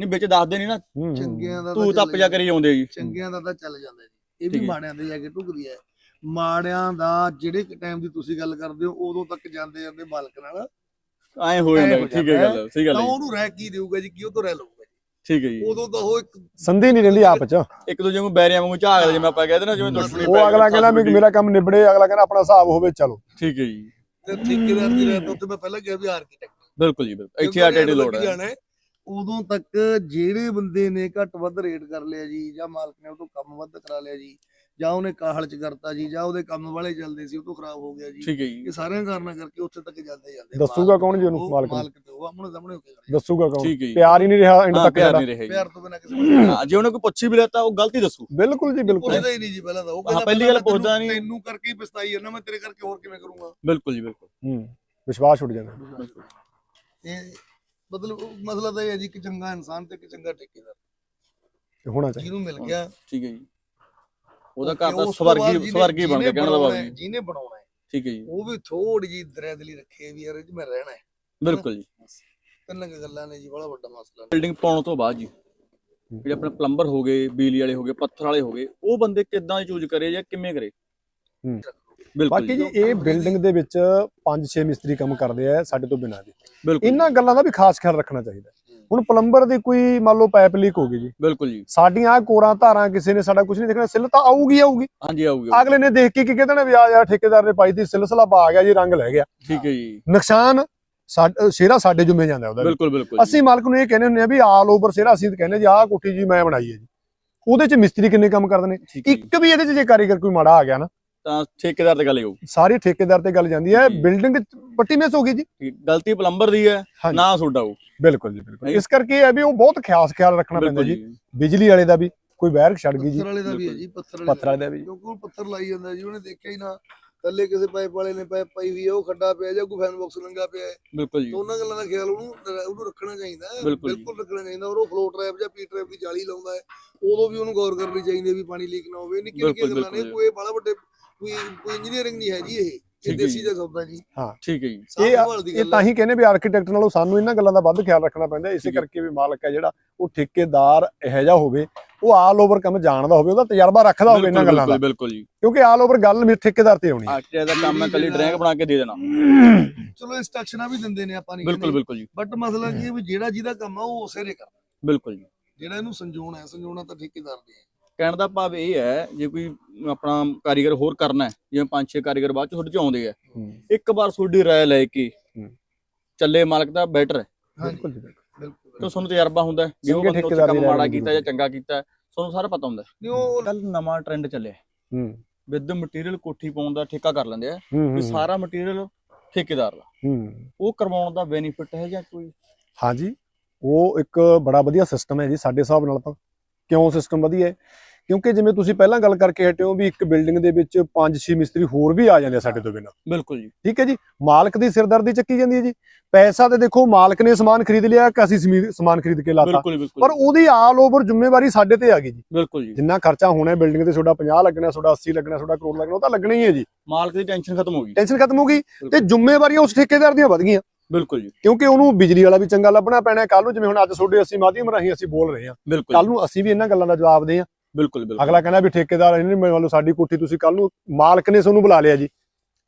ਨਹੀਂ ਵਿੱਚ ਦੱਸਦੇ ਨਹੀਂ ਨਾ। ਚੰਗਿਆਂ ਦਾ ਤੂੰ ਤੱਪ ਜਾ ਕਰੀ ਆਉਂਦੇ ਜੀ। ਚੰਗਿਆਂ ਦਾ ਤਾਂ ਚੱਲ ਜਾਂਦਾ ਜੀ। ਇਹ ਵੀ। ਮਾੜਿਆਂ ਦੇ ਜਾ ਕੇ ਢੁਕਦੀ ਹੈ। ਮਾੜਿਆਂ ਦਾ ਜਿਹੜੇ ਟਾਈਮ ਦੀ ਤੁਸੀਂ ਗੱਲ ਕਰਦੇ ਹੋ ਉਦੋਂ ਤੱਕ ਜਾਂਦੇ ਜਾਂਦੇ ਮਾਲਕ ਨਾਲ। ਐ ਹੋ ਜਾਂਦਾ ਠੀਕ ਹੈ ਗੱਲ ਸਹੀ ਗੱਲ ਤਾਂ ਹੈ ਜੀ। ਉਹਨੂੰ ਰਹਿ ਕੀ ਦੇਊਗਾ ਜੀ ਕੀ ਉਹ ਤੋਂ ਰਹਿ ਜੀ ਠੀਕ ਹੈ ਜੀ। ਉਦੋਂ ਤਾਂ ਉਹ ਇੱਕ ਸੰਧੀ ਨਹੀਂ ਰਹਿੰਦੀ ਆਪ ਚ। ਇੱਕ ਦੂਜੇ ਨੂੰ ਬੈਰੀਆਂ ਵਾਂਗੂ ਝਾਕਦੇ ਜਿਵੇਂ ਆਪਾਂ ਕਹਿੰਦੇ ਨਾ ਜਿਵੇਂ ਦੁਸ਼ਮਣੀ ਪੈ ਉਹ ਅਗਲਾ ਕਹਿੰਦਾ ਵੀ ਮੇਰਾ ਕੰਮ ਨਿਬੜੇ ਅਗਲਾ ਕਹਿੰਦਾ ਆਪਣਾ ਹਿਸਾਬ ਹੋਵੇ ਚਲੋ। ਠੀਕ ਹੈ ਜੀ। ਤੇ ਠੇਕੇਦਾਰ ਦੀ ਰਹਿ ਤਾਂ ਉੱਥੇ ਮੈਂ ਪਹਿਲਾਂ ਕਿਹਾ ਵੀ ਆਰਕੀਟੈਕਟ ਬਿਲਕੁਲ ਜੀ ਬਿਲਕੁਲ। ਇੱਥੇ ਆ ਟੇਡੀ ਲੋੜ ਹੈ। ਉਦੋਂ ਤੱਕ ਜਿਹੜੇ ਬੰਦੇ ਨੇ ਘੱਟ ਵੱਧ ਰੇਟ ਕਰ ਲਿਆ ਜੀ ਜਾਂ ਮਾਲਕ ਨੇ ਉਹ ਤੋਂ ਕੰਮ ਵੱਧ ਕਰਾ ਲਿਆ ਜੀ ਜਾਂ ਉਹਨੇ ਕਾਹਲ ਚ ਕਰਤਾ ਜੀ ਜਾਂ ਉਹਦੇ ਕੰਮ ਵਾਲੇ ਚੱਲਦੇ ਸੀ ਉਹ ਤੋਂ ਖਰਾਬ ਹੋ ਗਿਆ ਜੀ। ਠੀਕ ਹੈ ਜੀ। ਇਹ ਸਾਰਿਆਂ ਕਾਰਨਾਂ ਕਰਕੇ ਉੱਥੇ ਤੱਕ ਜਾਂਦੇ ਜਾਂਦੇ ਦੱਸੂਗਾ ਕੌਣ ਜੀ ਉਹਨੂੰ ਉਹ ਮਾਲਕ ਨੂੰ? ਮਾਲਕ ਤੇ ਉਹ ਸਾਹਮਣੇ ਹੋ ਕੇ ਕਰੇ ਦੱਸੂਗਾ ਕੌਣ? ਠੀਕ ਹੈ ਜੀ। ਪਿਆਰ ਹੀ ਨਹੀਂ ਰਿਹਾ ਐਂਡ ਹਾਂ ਤੱਕ ਪਿਆਰ ਜਿਹੜਾ ਨਹੀਂ ਰਹੇ ਜੀ। ਪਿਆਰ ਤੋਂ ਬਿਨਾਂ ਕਿਸੇ ਨੂੰ ਹਾਂ ਜੇ ਉਹਨੇ ਕੋਈ ਪੁੱਛੀ ਵੀ ਲੈਤਾ ਉਹ ਗਲਤੀ ਦੱਸੂ। ਬਿਲਕੁਲ ਜੀ ਬਿਲਕੁਲ। ਪੁੱਛਦਾ ਹੀ ਨਹੀਂ ਜੀ ਪਹਿਲਾਂ ਤਾਂ। ਉਹ ਹਾਂ, ਕਹਿੰਦਾ ਪਹਿਲੀ ਪਹਿਲਾਂ ਗੱਲ ਪੁੱਛਦਾ ਤੈਨੂੰ- ਨਹੀਂ। ਤੈਨੂੰ ਕਰਕੇ ਹੀ ਪਛਤਾਈ ਜਾਂਦਾ ਮੈਂ ਤੇਰੇ ਕਰਕੇ ਹੋਰ ਕਿਵੇਂ ਕਰੂੰਗਾ? ਬਿਲਕੁਲ ਜੀ ਬਿਲਕੁਲ। ਹੂੰ ਵਿਸ਼ਵਾਸ ਉੱਡ ਜਾਂਦਾ। ਇਹ ਮਤਲਬ ਉਹ ਮਸਲਾ ਤਾਂ ਇਹ ਹੈ ਜੀ ਕਿ ਚੰਗਾ ਇਨਸਾਨ ਤੇ ਕਿ ਚੰਗਾ ਠੇਕੇਦਾਰ। ਇਹ ਹੋਣਾ ਚਾਹੀਦਾ। ਜਿਹਨੂੰ ਮਿਲ ਗਿਆ। ਠੀਕ ਹੈ ਜੀ। ਉਹਦਾ ਘਰ ਦਾ ਉਸ ਤੋਂ ਬਾਅਦ ਸਵਰਗੀ ਜਿਹਨੇ- ਸਵਰਗੀ ਬਣ ਗਿਆ ਜਿਹਨੇ ਕਹਿਣ ਦਾ ਭਾਵ ਬਣਾਉਣਾ ਹੈ, ਜੀ ਜਿਹਨੇ ਬਣਾਉਣਾ ਹੈ। ਠੀਕ ਹੈ ਜੀ। ਉਹ ਵੀ ਥੋੜੀ ਜੀ ਦਰਦਲੀ ਰੱਖੇ ਵੀ ਯਾਰ ਇਹ 'ਚ ਮੈਂ ਰਹਿਣਾ ਹੈ। ਬਿਲਕੁਲ ਜੀ। ਤਿੰਨ ਕੁ ਗੱਲਾਂ ਨੇ ਜੀ ਬੜਾ ਵੱਡਾ ਮਸਲਾ। ਨੇ। ਬਿਲਡਿੰਗ ਪਾਉਣ ਤੋਂ ਬਾਅਦ ਜੀ ਜਿਹੜੇ ਆਪਣੇ ਪਲੰਬਰ ਹੋ ਗਏ ਬਿਜਲੀ ਵਾਲੇ ਹੋ ਗਏ ਪੱਥਰ ਵਾਲੇ ਹੋ ਗਏ ਉਹ ਬੰਦੇ ਕਿੱਦਾਂ ਚੂਜ਼ ਕਰੇ ਜਾਂ ਕਿਵੇਂ ਕਰੇ? ਹੂੰ। ਬਿਲਕੁਲ ਬਾਕੀ ਜੀ। ਇਹ ਬਿਲਡਿੰਗ ਦੇ ਵਿੱਚ 5-6 ਮਿਸਤਰੀ ਕੰਮ ਕਰਦੇ ਆ ਸਾਡੇ ਤੋਂ ਬਿਨਾਂ ਜੀ। ਬਿਲਕੁਲ ਇਹਨਾਂ ਗੱਲਾਂ ਦਾ ਵੀ ਖਾਸ ਖਿਆਲ ਰੱਖਣਾ ਚਾਹੀਦਾ। ਹੁਣ ਪਲੰਬਰ ਦੀ ਕੋਈ ਮੰਨ ਲਓ ਪਾਈਪ ਲੀਕ ਹੋ ਗਈ ਜੀ। ਬਿਲਕੁਲ ਜੀ। ਸਾਡੀਆਂ ਆਹ ਕੋਰਾਂ ਧਾਰਾਂ ਕਿਸੇ ਨੇ ਸਾਡਾ ਕੁਝ ਨਹੀਂ ਦੇਖਣਾ ਸਿੱਲ ਤਾਂ ਆਊਗੀ ਆਊਗੀ। ਹਾਂਜੀ ਆਊਗੀ ਅਗਲੇ ਨੇ ਦੇਖ ਕੇ ਕੀ ਕਹਿੰਦੇ ਨੇ ਵੀ ਆ ਯਾਰ ਠੇਕੇਦਾਰ ਨੇ ਪਾਈ ਤੀ ਸਿਲਸਿਲਾ ਆ ਗਿਆ ਜੀ ਰੰਗ ਲੈ ਗਿਆ। ਠੀਕ ਹੈ ਜੀ। ਨੁਕਸਾਨ ਸ਼ੇਰਾ ਸਾਡੇ ਜੁਮੇ ਜਾਂਦਾ ਉਹਦਾ। ਬਿਲਕੁਲ ਬਿਲਕੁਲ ਅਸੀਂ ਮਾਲਕ ਨੂੰ ਇਹ ਕਹਿੰਦੇ ਹੁੰਦੇ ਆ ਵੀ ਆਲ ਓਵਰ ਸ਼ੇਰਾ ਅਸੀਂ ਤਾਂ ਕਹਿੰਦੇ ਜੀ ਆਹ ਕੋਠੀ ਜੀ ਮੈਂ ਬਣਾਈ ਹੈ ਜੀ। ਉਹਦੇ ਚ ਮਿਸਤਰੀ ਕਿੰਨੇ ਕੰਮ ਕਰਦੇ ਨੇ। ਇੱਕ ਵੀ ਇਹਦੇ ਚ ਜੇ ਕਾਰੀਗਰ ਕੋਈ ਮਾੜਾ ਆ ਗਿਆ ਨਾ। ਤਾਂ ਠੇਕੇਦਾਰ ਤੇ ਗੱਲ ਹੀ ਹੋਊ ਸਾਰੇ ਠੇਕੇਦਾਰ ਤੇ ਗੱਲ ਜਾਂਦੀ ਹੈ। ਬਿਲਡਿੰਗ ਪੱਟੀ ਮਿਸ ਹੋ ਗਈ ਜੀ। ਠੀਕ, ਗਲਤੀ ਪਲੰਬਰ ਦੀ ਹੈ। ਨਾ ਤੁਹਾਡਾ ਹੋਊ। ਬਿਲਕੁਲ ਜੀ ਬਿਲਕੁਲ। ਇਸ ਕਰਕੇ ਇਹ ਹੈ ਵੀ ਉਹ ਬਹੁਤ ਖਾਸ ਖਿਆਲ ਰੱਖਣਾ ਪੈਂਦਾ ਜੀ। ਬਿਜਲੀ ਵਾਲੇ ਦਾ ਵੀ ਕੋਈ ਵਾਇਰ ਛੜ ਗਈ ਜੀ। ਪੱਥਰ ਵਾਲੇ ਦਾ ਵੀ ਹੈ। ਜੀ ਪੱਥਰ ਪੱਥਰ ਵਾਲੇ ਦਾ ਵੀ। ਕਿਉਂਕਿ ਉਹ ਪੱਥਰ ਲਾਈ ਜਾਂਦਾ ਜੀ ਉਹਨੇ ਦੇਖਿਆ ਹੀ ਨਾ। ਥੱਲੇ ਕਿਸੇ ਪਾਈਪ ਵਾਲੇ ਨੇ ਪਾਈਪ ਪਾਈ ਹੈ ਉਹ ਖੱਡਾ ਪਿਆ ਜਾਂ ਕੋਈ ਫੈਨ ਬਾਕਸ ਲੰਗਾ ਪਿਆ ਹੈ। ਬਿਲਕੁਲ ਜੀ। ਉਹਨਾਂ ਗੱਲਾਂ ਦਾ ਖਿਆਲ ਉਹਨੂੰ ਉਹਨੂੰ ਰੱਖਣਾ ਚਾਹੀਦਾ ਹੈ। ਬਿਲਕੁਲ ਰੱਖਣਾ ਚਾਹੀਦਾ ਔਰ ਉਹ ਫਲੋ ਟ੍ਰੈਪ ਜਾਂ ਪੀ ਟ੍ਰੈਪ ਦੀ ਜਾਲੀ ਲਾਉਂਦਾ ਹੈ ਉਦੋਂ ਵੀ ਉਹਨੂੰ ਗੌਰ ਕਰਨੀ ਚਾਹੀਦੀ ਹੈ ਵੀ ਪਾਣੀ ਲੀਕ ਨਾ ਹੋਵੇ। ਨਿੱਕੀ ਨਿੱਕੀ ਗੱਲਾਂ ਨੇ। ਕੋਈ ਬੜਾ ਵੱਡੇ ਕੋਈ ਕੋਈ ਇੰਜੀਨੀਅਰਿੰਗ ਨਹੀਂ ਹੈ ਜੀ ਇਹ। ਇਹ ਹੈ ਦੇਸੀ। ਦਾ ਸੌਦਾ ਜੀ। ਠੀਕ ਹੈ ਜੀ। ਇਹ- ਦੀ ਇਹ ਤਾਂ ਹੈ। ਹੀ ਕਹਿੰਦੇ ਵੀ ਆਰਕੀਟੈਕਟ ਨਾਲੋਂ ਸਾਨੂੰ ਇਹਨਾਂ ਗੱਲਾਂ ਦਾ ਵੱਧ ਖਿਆਲ ਰੱਖਣਾ ਪੈਂਦਾ। ਇਸੇ ਹੈ। ਕਰਕੇ ਵੀ ਮਾਲਕ ਹੈ ਜਿਹੜਾ ਉਹ ਠੇਕੇਦਾਰ ਇਹੋ ਜਿਹਾ ਹੋਵੇ ਉਹ ਆਲ ਓਵਰ ਕੰਮ ਜਾਣਦਾ ਹੋਵੇ ਉਹਦਾ ਤਜਰਬਾ ਰੱਖਦਾ ਹੋਵੇ ਇਹਨਾਂ ਗੱਲਾਂ ਦਾ। ਬਿਲਕੁਲ ਜੀ। ਕਿਉਂਕਿ ਆਲ ਓਵਰ ਗੱਲ ਮੇਰੇ ਠੇਕੇਦਾਰ ਤੇ ਆਉਣੀ ਹੈ। ਆਰਟੀਆ ਦਾ ਕੰਮ ਹੈ ਕੱਲੀ ਡਰੈਂਗ ਬਣਾ ਕੇ ਦੇ ਦੇਣਾ। ਚਲੋ ਇੰਸਟਰਕਸ਼ਨਾਂ ਵੀ ਦਿੰਦੇ ਨੇ ਆਪਾਂ ਨਹੀਂ ਬਿਲਕੁਲ ਬਿਲਕੁਲ ਜੀ। ਬਟ ਮਸਲਾ ਕੀ ਹੈ ਵੀ ਜਿਹੜਾ ਜਿਹਦਾ ਕੰਮ ਆ ਉਹ ਉਸੇ ਨੇ ਕਰਨਾ। ਬਿਲਕੁਲ ਜੀ। ਜਿਹੜਾ ਇਹਨੂੰ ਸੰਜੋਣਾ ਹੈ ਸੰਜੋਣਾ ਤਾਂ ਠੇਕੇਦਾਰ ਨੇ ਹੈ। ਕਹਿਣ ਦਾ ਭਾਵ ਇਹ ਹੈ ਜੇ ਕੋਈ ਆਪਣਾ ਕਾਰੀਗਰ ਹੋਰ ਕਰਨਾ ਹੈ ਜਿਵੇਂ ਪੰਜ ਛੇ ਕਾਰੀਗਰ ਬਾਅਦ ਚ ਤੁਹਾਡੇ ਚ ਆਉਂਦੇ ਆ ਇੱਕ ਵਾਰ ਤੁਹਾਡੀ ਰਾਏ ਲੈ ਕੇ। ਚੱਲੇ ਮਾਲਕ ਦਾ ਬੈਟਰ ਹੈ। ਬਿਲਕੁਲ ਬਿਲਕੁਲ। ਤਾਂ ਤੁਹਾਨੂੰ ਤਜਰਬਾ ਹੁੰਦਾ ਜੇ ਉਹ ਬੰਦੇ ਉੱਥੇ ਕੰਮ ਮਾੜਾ ਕੀਤਾ ਜਾਂ ਚੰਗਾ ਕੀਤਾ ਤੁਹਾਨੂੰ ਸਾਰਾ ਪਤਾ ਹੁੰਦਾ ਨਹੀਂ ਉਹ ਕੱਲ ਨਵਾਂ ਟ੍ਰੈਂਡ ਚੱਲਿਆ ਹੂੰ। ਵਿਦ ਮਟੀਰੀਅਲ ਕੋਠੀ ਪਾਉਣ ਦਾ ਠੇਕਾ ਕਰ ਲੈਂਦੇ ਆ ਵੀ ਸਾਰਾ ਮਟੀਰੀਅਲ ਠੇਕੇਦਾਰ ਦਾ। ਹੂੰ। ਉਹ ਕਰਵਾਉਣ ਦਾ ਬੈਨੀਫਿਟ ਹੈ ਜਾਂ ਕੋਈ? ਹਾਂਜੀ ਉਹ ਇੱਕ ਬੜਾ ਵਧੀਆ ਸਿਸਟਮ ਹੈ ਜੀ ਸਾਡੇ ਹਿਸਾਬ ਨਾਲ ਤਾਂ। ਕਿਉਂ ਸਿਸਟਮ ਵਧੀਆ ਹੈ? ਕਿਉਂਕਿ ਜਿਵੇਂ ਤੁਸੀਂ ਪਹਿਲਾਂ ਗੱਲ ਕਰਕੇ ਹਟੇ ਹੋ ਵੀ ਇੱਕ ਬਿਲਡਿੰਗ ਦੇ ਵਿੱਚ 5-6 ਮਿਸਤਰੀ ਹੋਰ ਵੀ ਆ ਜਾਂਦੇ ਆ ਸਾਡੇ ਤੋਂ ਬਿਨਾਂ। ਬਿਲਕੁਲ ਜੀ। ਠੀਕ ਹੈ ਜੀ? ਮਾਲਕ ਦੀ ਸਿਰਦਰਦੀ ਚੱਕੀ ਜਾਂਦੀ ਹੈ ਜੀ। ਪੈਸਾ ਤੇ ਦੇਖੋ ਮਾਲਕ ਨੇ ਸਮਾਨ ਖਰੀਦ ਲਿਆ ਕਿ ਅਸੀਂ ਸਮੀ- ਸਮਾਨ ਖਰੀਦ ਕੇ ਲਾਤਾ। ਪਰ ਉਹਦੀ ਆਲ ਓਵਰ ਜ਼ਿੰਮੇਵਾਰੀ ਸਾਡੇ ਤੇ ਆ ਗਈ ਜੀ। ਬਿਲਕੁਲ ਜੀ। ਜਿੰਨਾ ਖਰਚਾ ਹੋਣਾ ਹੈ ਬਿਲਡਿੰਗ ਤੇ ਤੁਹਾਡਾ 50 ਲੱਗਣਾ ਤੁਹਾਡਾ 80 ਲੱਗਣਾ ਤੁਹਾਡਾ ਕਰੋੜ ਲੱਗਣਾ ਉਹ ਤਾਂ ਲੱਗਣਾ ਹੀ ਹੈ ਜੀ। ਮਾਲਕ ਦੀ ਟੈਨਸ਼ਨ ਖਤਮ ਹੋ ਗਈ। ਟੈਨਸ਼ਨ ਖਤਮ ਹੋ ਗਈ ਤੇ। ਜ਼ਿੰਮੇਵਾਰੀਆਂ ਉਸ ਠੇਕੇਦਾਰ ਦੀਆਂ ਵਧ ਗਈਆਂ। ਬਿਲਕੁਲ ਜੀ। ਕਿਉਂਕਿ ਉਹਨੂੰ ਬਿਜਲੀ ਵਾਲਾ ਵੀ ਚੰਗਾ ਲੱਭਣਾ ਪੈਣਾ ਕੱਲ ਨੂੰ ਜਿਵੇਂ ਹੁਣ ਅੱਜ ਤੁਹਾਡੇ ਅਸੀਂ ਮਾਧਿਅਮ ਰਾਹੀਂ ਅਸੀਂ ਬੋਲ ਰਹੇ ਹਾਂ। ਕੱਲ ਨੂੰ ਅਸੀਂ ਵੀ ਇਹਨਾਂ ਗੱਲਾਂ ਦਾ ਜਵਾਬ ਦੇ ਆ ਬਿਲਕੁਲ ਬਿਲਕੁਲ। ਅਗਲਾ ਕਹਿੰਦਾ ਵੀ ਠੇਕੇਦਾਰ ਇਹਨੇ ਮੰਨ ਲਓ ਸਾਡੀ ਕੋਠੀ ਤੁਸੀਂ ਕੱਲ ਨੂੰ ਮਾਲਕ ਨੇ ਤੁਹਾਨੂੰ ਬੁਲਾ ਲਿਆ ਜੀ।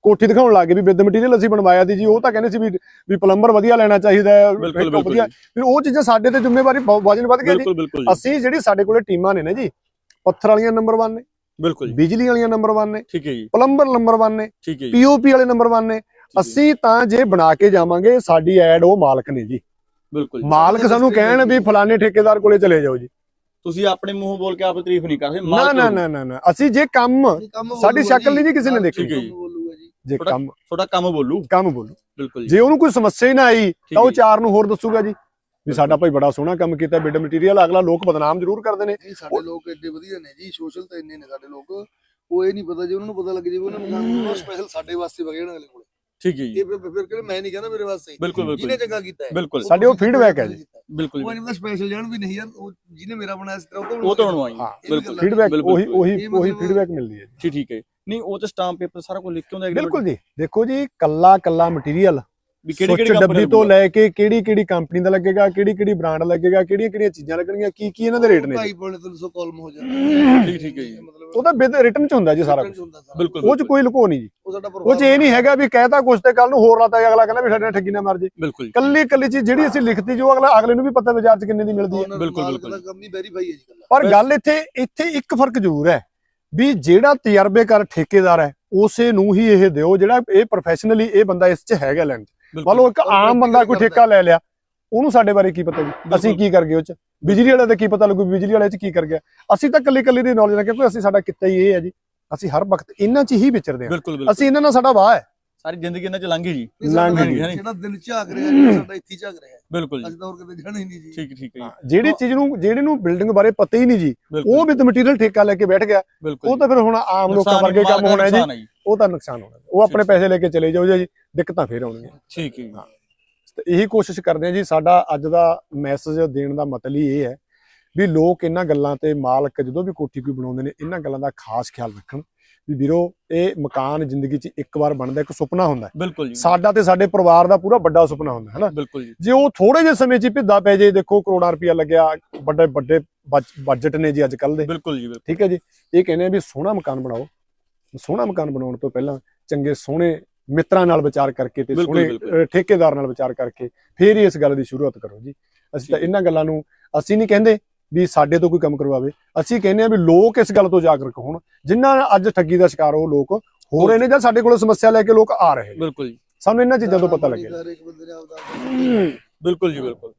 ਕੋਠੀ ਦਿਖਾਉਣ ਲੱਗੇ ਵੀ ਵਿਦ ਮਟੀਰੀਅਲ ਅਸੀਂ ਬਣਵਾਇਆ ਦੀ ਜੀ ਉਹ ਤਾਂ ਕਹਿੰਦੇ ਸੀ ਵੀ ਵੀ ਪਲੰਬਰ ਵਧੀਆ ਲੈਣਾ ਚਾਹੀਦਾ ਹੈ ਵਧੀਆ। ਫਿਰ ਉਹ ਚੀਜ਼ਾਂ ਸਾਡੇ ਤੇ ਜ਼ਿੰਮੇਵਾਰੀ ਵਜਨ ਵੱਧ ਗਿਆ ਜੀ। ਅਸੀਂ ਜਿਹੜੀ ਸਾਡੇ ਕੋਲੇ ਟੀਮਾਂ ਨੇ ਨਾ ਜੀ ਪੱਥਰ ਵਾਲੀਆਂ ਨੰਬਰ 1 ਨੇ ਬਿਲਕੁਲ ਜੀ। ਬਿਜਲੀ ਵਾਲੀਆਂ ਨੰਬਰ 1 ਨੇ ਠੀਕ ਹੈ ਜੀ। ਪਲੰਬਰ ਨੰਬਰ 1 ਨੇ ਠੀਕ ਹੈ ਜੀ। ਪੀਓਪੀ ਵਾਲੇ ਨੰਬਰ 1 ਨੇ। ਅਸੀਂ ਤਾਂ ਜੇ ਬਣਾ ਕੇ ਜਾਵਾਂਗੇ ਸਾਡੀ ਐਡ ਉਹ ਮਾਲਕ ਨੇ ਜੀ। ਬਿਲਕੁਲ। ਮਾਲਕ ਸਾਨੂੰ ਕਹਿਣ ਵੀ ਫਲਾਣੇ ਠੇਕੇਦਾਰ ਕੋਲੇ ਚਲੇ ਜਾਓ ਜੀ। ਤੁਸੀਂ ਆਪਣੇ ਮੂੰਹੋਂ ਬੋਲ ਕੇ ਆਪ ਤਾਰੀਫ ਨਹੀਂ ਕਰਦੇ ਨਾ ਨਾ ਨੂੰ। ਨਾ ਅਸੀਂ ਜੇ ਕੰਮ ਕੰਮ ਸਾਡੀ ਸ਼ਕਲ ਨਹੀਂ ਜੀ ਕਿਸੇ ਨੇ ਦੇਖੀ। ਜੀ। ਕੰਮ ਬੋਲੂਗਾ ਜੀ। ਜੇ ਥੋੜਾ- ਕੰਮ ਤੁਹਾਡਾ ਕੰਮ ਬੋਲੂ? ਕੰਮ ਬੋਲੋ। ਬਿਲਕੁਲ ਜੀ। ਜੇ ਉਹਨੂੰ ਕੋਈ ਸਮੱਸਿਆ ਹੀ ਨਾ ਆਈ ਤਾਂ ਉਹ ਚਾਰ ਨੂੰ ਹੋਰ ਦੱਸੂਗਾ ਜੀ। ਵੀ ਸਾਡਾ ਭਾਈ ਬੜਾ ਸੋਹਣਾ ਕੰਮ ਕੀਤਾ ਬਿਲਡ ਮਟੀਰੀਅਲ ਅਗਲਾ ਲੋਕ ਬਦਨਾਮ ਜ਼ਰੂਰ ਕਰਦੇ ਨੇ। ਸਾਡੇ ਲੋਕ ਐਡੇ ਵਧੀਆ ਨੇ ਜੀ ਸੋਸ਼ਲ ਤਾਂ ਇੰਨੇ ਨੇ ਸਾਡੇ ਲੋਕ। ਉਹ ਇਹ ਨਹੀਂ ਪਤਾ ਜੇ ਉਹਨਾਂ ਨੂੰ ਪਤਾ ਲੱਗ ਜੇ ਉਹਨਾਂ ਨੂੰ ਸਪੈਸ਼ਲ ਸਾਡੇ ਵਾਸਤੇ ਵਗੇ ਨਾ ਅਗਲੇ ਕੋਲੇ। ਠੀਕ ਹੈ ਜੀ। ਇਹ ਫਿਰ ਕਿਹੜੇ ਮੈਂ ਨਹੀਂ ਕਹਿੰਦਾ ਮੇਰੇ ਵਾਸਤੇ। ਬਿਲਕੁਲ ਬਿਲਕੁਲ ਜਿਹਨੇ ਚੰਗਾ ਕੀਤਾ ਹੈ। ਬਿਲਕੁਲ। ਸਾਡੇ ਉਹ feedback ਹੈ ਜੀ। ਬਿਲਕੁਲ ਉਹ ਤਾਂ ਸਪੈਸ਼ਲ ਜਾਣ ਵੀ ਨਹੀਂ ਯਾਰ ਉਹ ਜਿਹਨੇ ਮੇਰਾ ਬਣਾਇਆ ਸੀ ਤੇਰਾ ਉਹ ਤਾਂ ਬਣਵਾਈ ਬਿਲਕੁਲ। ਫੀਡਬੈਕ ਉਹੀ ਉਹੀ ਉਹੀ ਫੀਡਬੈਕ ਮਿਲਦੀ ਹੈ ਜੀ। ਠੀਕ ਠੀਕ ਹੈ ਨਹੀਂ ਉਹ ਤੇ ਸਟਾਂਪ ਪੇਪਰ ਸਾਰਾ ਕੁਝ ਲਿਖ ਕੇ ਆਉਂਦਾ ਬਿਲਕੁਲ ਜੀ ਦੇਖੋ ਜੀ ਕੱਲਾ ਕੱਲਾ ਮਟੀਰੀਅਲ ਵੀ ਕਿਹੜੀ ਕਿਹੜੀ ਡੱਬੀ ਤੋਂ ਲੈ ਕੇ ਕਿਹੜੀ ਕਿਹੜੀ ਕੰਪਨੀ ਦਾ ਲੱਗੇਗਾ ਕਿਹੜੀ ਕਿਹੜੀ ਬ੍ਰਾਂਡ ਲੱਗੇਗਾ ਕਿਹੜੀਆਂ ਕਿਹੜੀਆਂ ਚੀਜ਼ਾਂ ਲੱਗਣਗੀਆਂ ਕੀ ਕੀ ਇਹਨਾਂ ਦੇ ਰੇਟ ਨੇ ਜੀ। 2.5 300 ਕਾਲਮ ਹੋ ਜਾਂਦਾ ਠੀਕ ਠੀਕ ਹੈ ਜੀ। ਉਹਦਾ ਵਿਦ ਰਿਟਰਨ ਚ ਹੁੰਦਾ ਜੀ ਸਾਰਾ ਕੁਝ। ਬਿਲਕੁਲ ਉਹ ਚ ਕੋਈ ਲੁਕੋ ਨਹੀਂ ਜੀ। ਉਹ ਸਾਡਾ ਉਹ ਚ ਇਹ ਨਹੀਂ ਹੈਗਾ ਵੀ ਕਹਿਤਾ ਕੁਛ ਤੇ ਕੱਲ ਨੂੰ ਹੋਰ ਲਾਤਾ ਅਗਲਾ ਕਹਿੰਦਾ ਵੀ ਸਾਡੇ ਨਾਲ ਠੱਗੀ ਨਾ ਮਾਰ ਜੇ। ਬਿਲਕੁਲ ਕੱਲੀ ਕੱਲੀ ਚੀਜ਼ ਜਿਹੜੀ ਅਸੀਂ ਲਿਖਤੀ ਜੋ ਅਗਲਾ ਅਗਲੇ ਨੂੰ ਵੀ ਪਤਾ ਬਾਜ਼ਾਰ ਚ ਕਿੰਨੇ ਦੀ ਮਿਲਦੀ ਹੈ। ਬਿਲਕੁਲ, ਬਿਲਕੁਲ। ਪਰ ਗੱਲ ਇੱਥੇ ਇੱਥੇ ਇੱਕ ਫ਼ਰਕ ਜ਼ਰੂਰ ਹੈ ਵੀ ਜਿਹੜਾ ਤਜਰਬੇਕਾਰ ਠੇਕੇਦਾਰ ਹੈ ਉਸੇ ਨੂੰ ਹੀ ਇਹ ਦਿਓ ਜਿਹੜਾ ਇਹ ਪ੍ਰੋਫੈਸ਼ਨਲੀ ਇਹ ਬੰਦਾ ਇਸ ਚ ਹੈਗਾ ਲੈਣ ਮੰਨ ਲਓ ਇੱਕ ਆਮ ਬੰਦਾ ਕੋਈ ਠੇਕਾ ਲੈ ਲਿਆ ਉਹਨੂੰ ਸਾਡੇ ਬਾਰੇ ਕੀ ਪਤਾ ਜੀ? ਅਸੀਂ ਕੀ ਕਰ ਗਏ ਉਹ ਚ? ਬਿਜਲੀ ਵਾਲੇ ਦਾ ਕੀ ਪਤਾ ਲੱਗੂ ਬਿਜਲੀ ਵਾਲੇ ਚ ਕੀ ਕਰ ਗਿਆ? ਅਸੀਂ ਤਾਂ ਕੱਲੀ ਕੱਲੀ ਦੀ ਨੌਲੇਜ ਰੱਖੇ ਕਿਉਂਕਿ ਅਸੀਂ ਸਾਡਾ ਕਿੱਤਾ ਹੀ ਇਹ ਹੈ ਜੀ। ਅਸੀਂ ਹਰ ਵਕਤ ਇਹਨਾਂ ਚ ਹੀ ਵਿਚਰਦੇ ਹਾਂ। ਅਸੀਂ ਇਹਨਾਂ ਨਾਲ ਸਾਡਾ ਵਾਹ ਹੈ। ਸਾਰੀ ਜ਼ਿੰਦਗੀ ਇਹਨਾਂ ਚ ਲੰਘ ਗਈ ਜੀ। ਲੰਘ ਤਾਂ ਗਈ। ਜਿਹੜਾ ਦਿਨ ਝਾਕ ਰਿਹਾ ਜਿਹੜਾ ਸਾਡਾ ਇੱਥੇ ਹੀ ਝਾਕ ਰਿਹਾ। ਬਿਲਕੁਲ ਅੱਜ ਜੀ ਤਾਂ ਹੋਰ ਕਿਤੇ ਜਾਣਾ ਹੀ ਨਹੀਂ ਜੀ। ਠੀਕ ਠੀਕ ਹੈ ਜੀ। ਜਿਹੜੀ ਚੀਜ਼ ਨੂੰ ਜਿਹੜੇ ਨੂੰ ਬਿਲਡਿੰਗ ਬਾਰੇ ਪਤਾ ਹੀ ਨਹੀਂ ਜੀ ਬਿਲਕੁਲ ਉਹ ਵਿਦ ਮਟੀਰੀਅਲ ਠੇਕਾ ਲੈ ਕੇ ਬੈਠ ਗਿਆ। ਬਿਲਕੁਲ ਉਹ ਤਾਂ ਫਿਰ ਹੁਣ ਆਮ ਲੋਕਾਂ ਵਰਗੇ ਕੰਮ ਹੋਣਾ ਹੈ ਜੀ। ਜੀ ਉਹ ਤਾਂ ਨੁਕਸਾਨ ਹੋਣਾ। ਉਹ ਆਪਣੇ। ਪੈਸੇ ਲੈ ਕੇ ਚਲੇ ਜਾਓ ਜੀ ਦਿੱਕਤਾਂ ਫੇਰ ਆਉਣਗੀਆਂ। ਠੀਕ ਹੈ ਜੀ। ਹਾਂ। ਤੇ ਇਹੀ ਕੋਸ਼ਿਸ਼ ਕਰਦੇ ਆ ਜੀ ਸਾਡਾ ਅੱਜ ਦਾ ਮੈਸੇਜ ਦੇਣ ਦਾ ਮਤਲਬ ਹੀ ਇਹ ਹੈ ਵੀ ਲੋਕ ਇਹਨਾਂ ਗੱਲਾਂ ਤੇ ਮਾਲਕ ਜਦੋਂ ਵੀ ਕੋਠੀ ਕੋਈ ਬਣਾਉਂਦੇ ਨੇ ਇਹਨਾਂ ਗੱਲਾਂ ਦਾ ਖਾਸ ਖਿਆਲ ਰੱਖਣ। ਵੀ ਵੀਰੋ ਇਹ ਮਕਾਨ ਜ਼ਿੰਦਗੀ 'ਚ ਇੱਕ ਵਾਰ ਬਣਦਾ ਇੱਕ ਸੁਪਨਾ ਹੁੰਦਾ। ਬਿਲਕੁਲ ਜੀ। ਸਾਡਾ ਤੇ ਸਾਡੇ ਪਰਿਵਾਰ ਦਾ ਪੂਰਾ ਵੱਡਾ ਸੁਪਨਾ ਹੁੰਦਾ ਹੈ ਨਾ ਬਿਲਕੁਲ ਜੀ। ਜੇ ਉਹ ਥੋੜੇ ਜਿਹੇ ਸਮੇਂ 'ਚ ਭਿੱਦਾ ਪੈ ਜੇ ਦੇਖੋ ਕਰੋੜਾਂ ਰੁਪਇਆ ਲੱਗਿਆ ਵੱਡੇ ਵੱਡੇ ਬਜਟ ਨੇ ਜੀ ਅੱਜ ਕੱਲ ਦੇ। ਬਿਲਕੁਲ ਜੀ ਠੀਕ ਹੈ ਜੀ? ਇਹ ਕਹਿੰਦੇ ਆ ਵੀ ਸੋਹਣਾ ਮਕਾਨ ਬਣਾਓ। ਸੋਹਣਾ ਮਕਾਨ ਬਣਾਉਣ ਤੋਂ ਪਹਿਲਾਂ ਚੰਗੇ ਸੋਹਣੇ ਮਿੱਤਰਾਂ ਨਾਲ ਵਿਚਾਰ ਕਰਕੇ ਤੇ ਸੋਹਣੇ ਠੇਕੇਦਾਰ ਨਾਲ ਵਿਚਾਰ ਕਰਕੇ ਫੇਰ ਹੀ ਇਸ ਗੱਲ ਦੀ ਸ਼ੁਰੂਆਤ ਕਰੋ ਜੀ। ਅਸੀਂ ਤਾਂ। ਇਹਨਾਂ ਗੱਲਾਂ ਨੂੰ ਅਸੀਂ ਨਹੀਂ ਕਹਿੰਦੇ। ਵੀ ਸਾਡੇ ਤੋਂ ਕੋਈ ਕੰਮ ਕਰਵਾਵੇ। ਅਸੀਂ ਕਹਿੰਦੇ ਆ ਵੀ ਲੋਕ ਇਸ ਗੱਲ ਤੋਂ ਜਾਗਰੂਕ ਹੋਣ। ਜਿਨ੍ਹਾਂ ਅੱਜ ਠੱਗੀ ਦਾ ਸ਼ਿਕਾਰ ਉਹ ਲੋਕ ਹੋ ਰਹੇ ਨੇ ਜਾਂ ਸਾਡੇ ਕੋਲ ਸਮੱਸਿਆ ਲੈ ਕੇ ਲੋਕ ਆ ਰਹੇ ਨੇ। ਬਿਲਕੁਲ ਜੀ। ਸਾਨੂੰ ਇਹਨਾਂ ਚੀਜ਼ਾਂ ਤੋਂ ਪਤਾ ਲੱਗਿਆ। ਬਿਲਕੁਲ ਜੀ ਬਿਲਕੁਲ।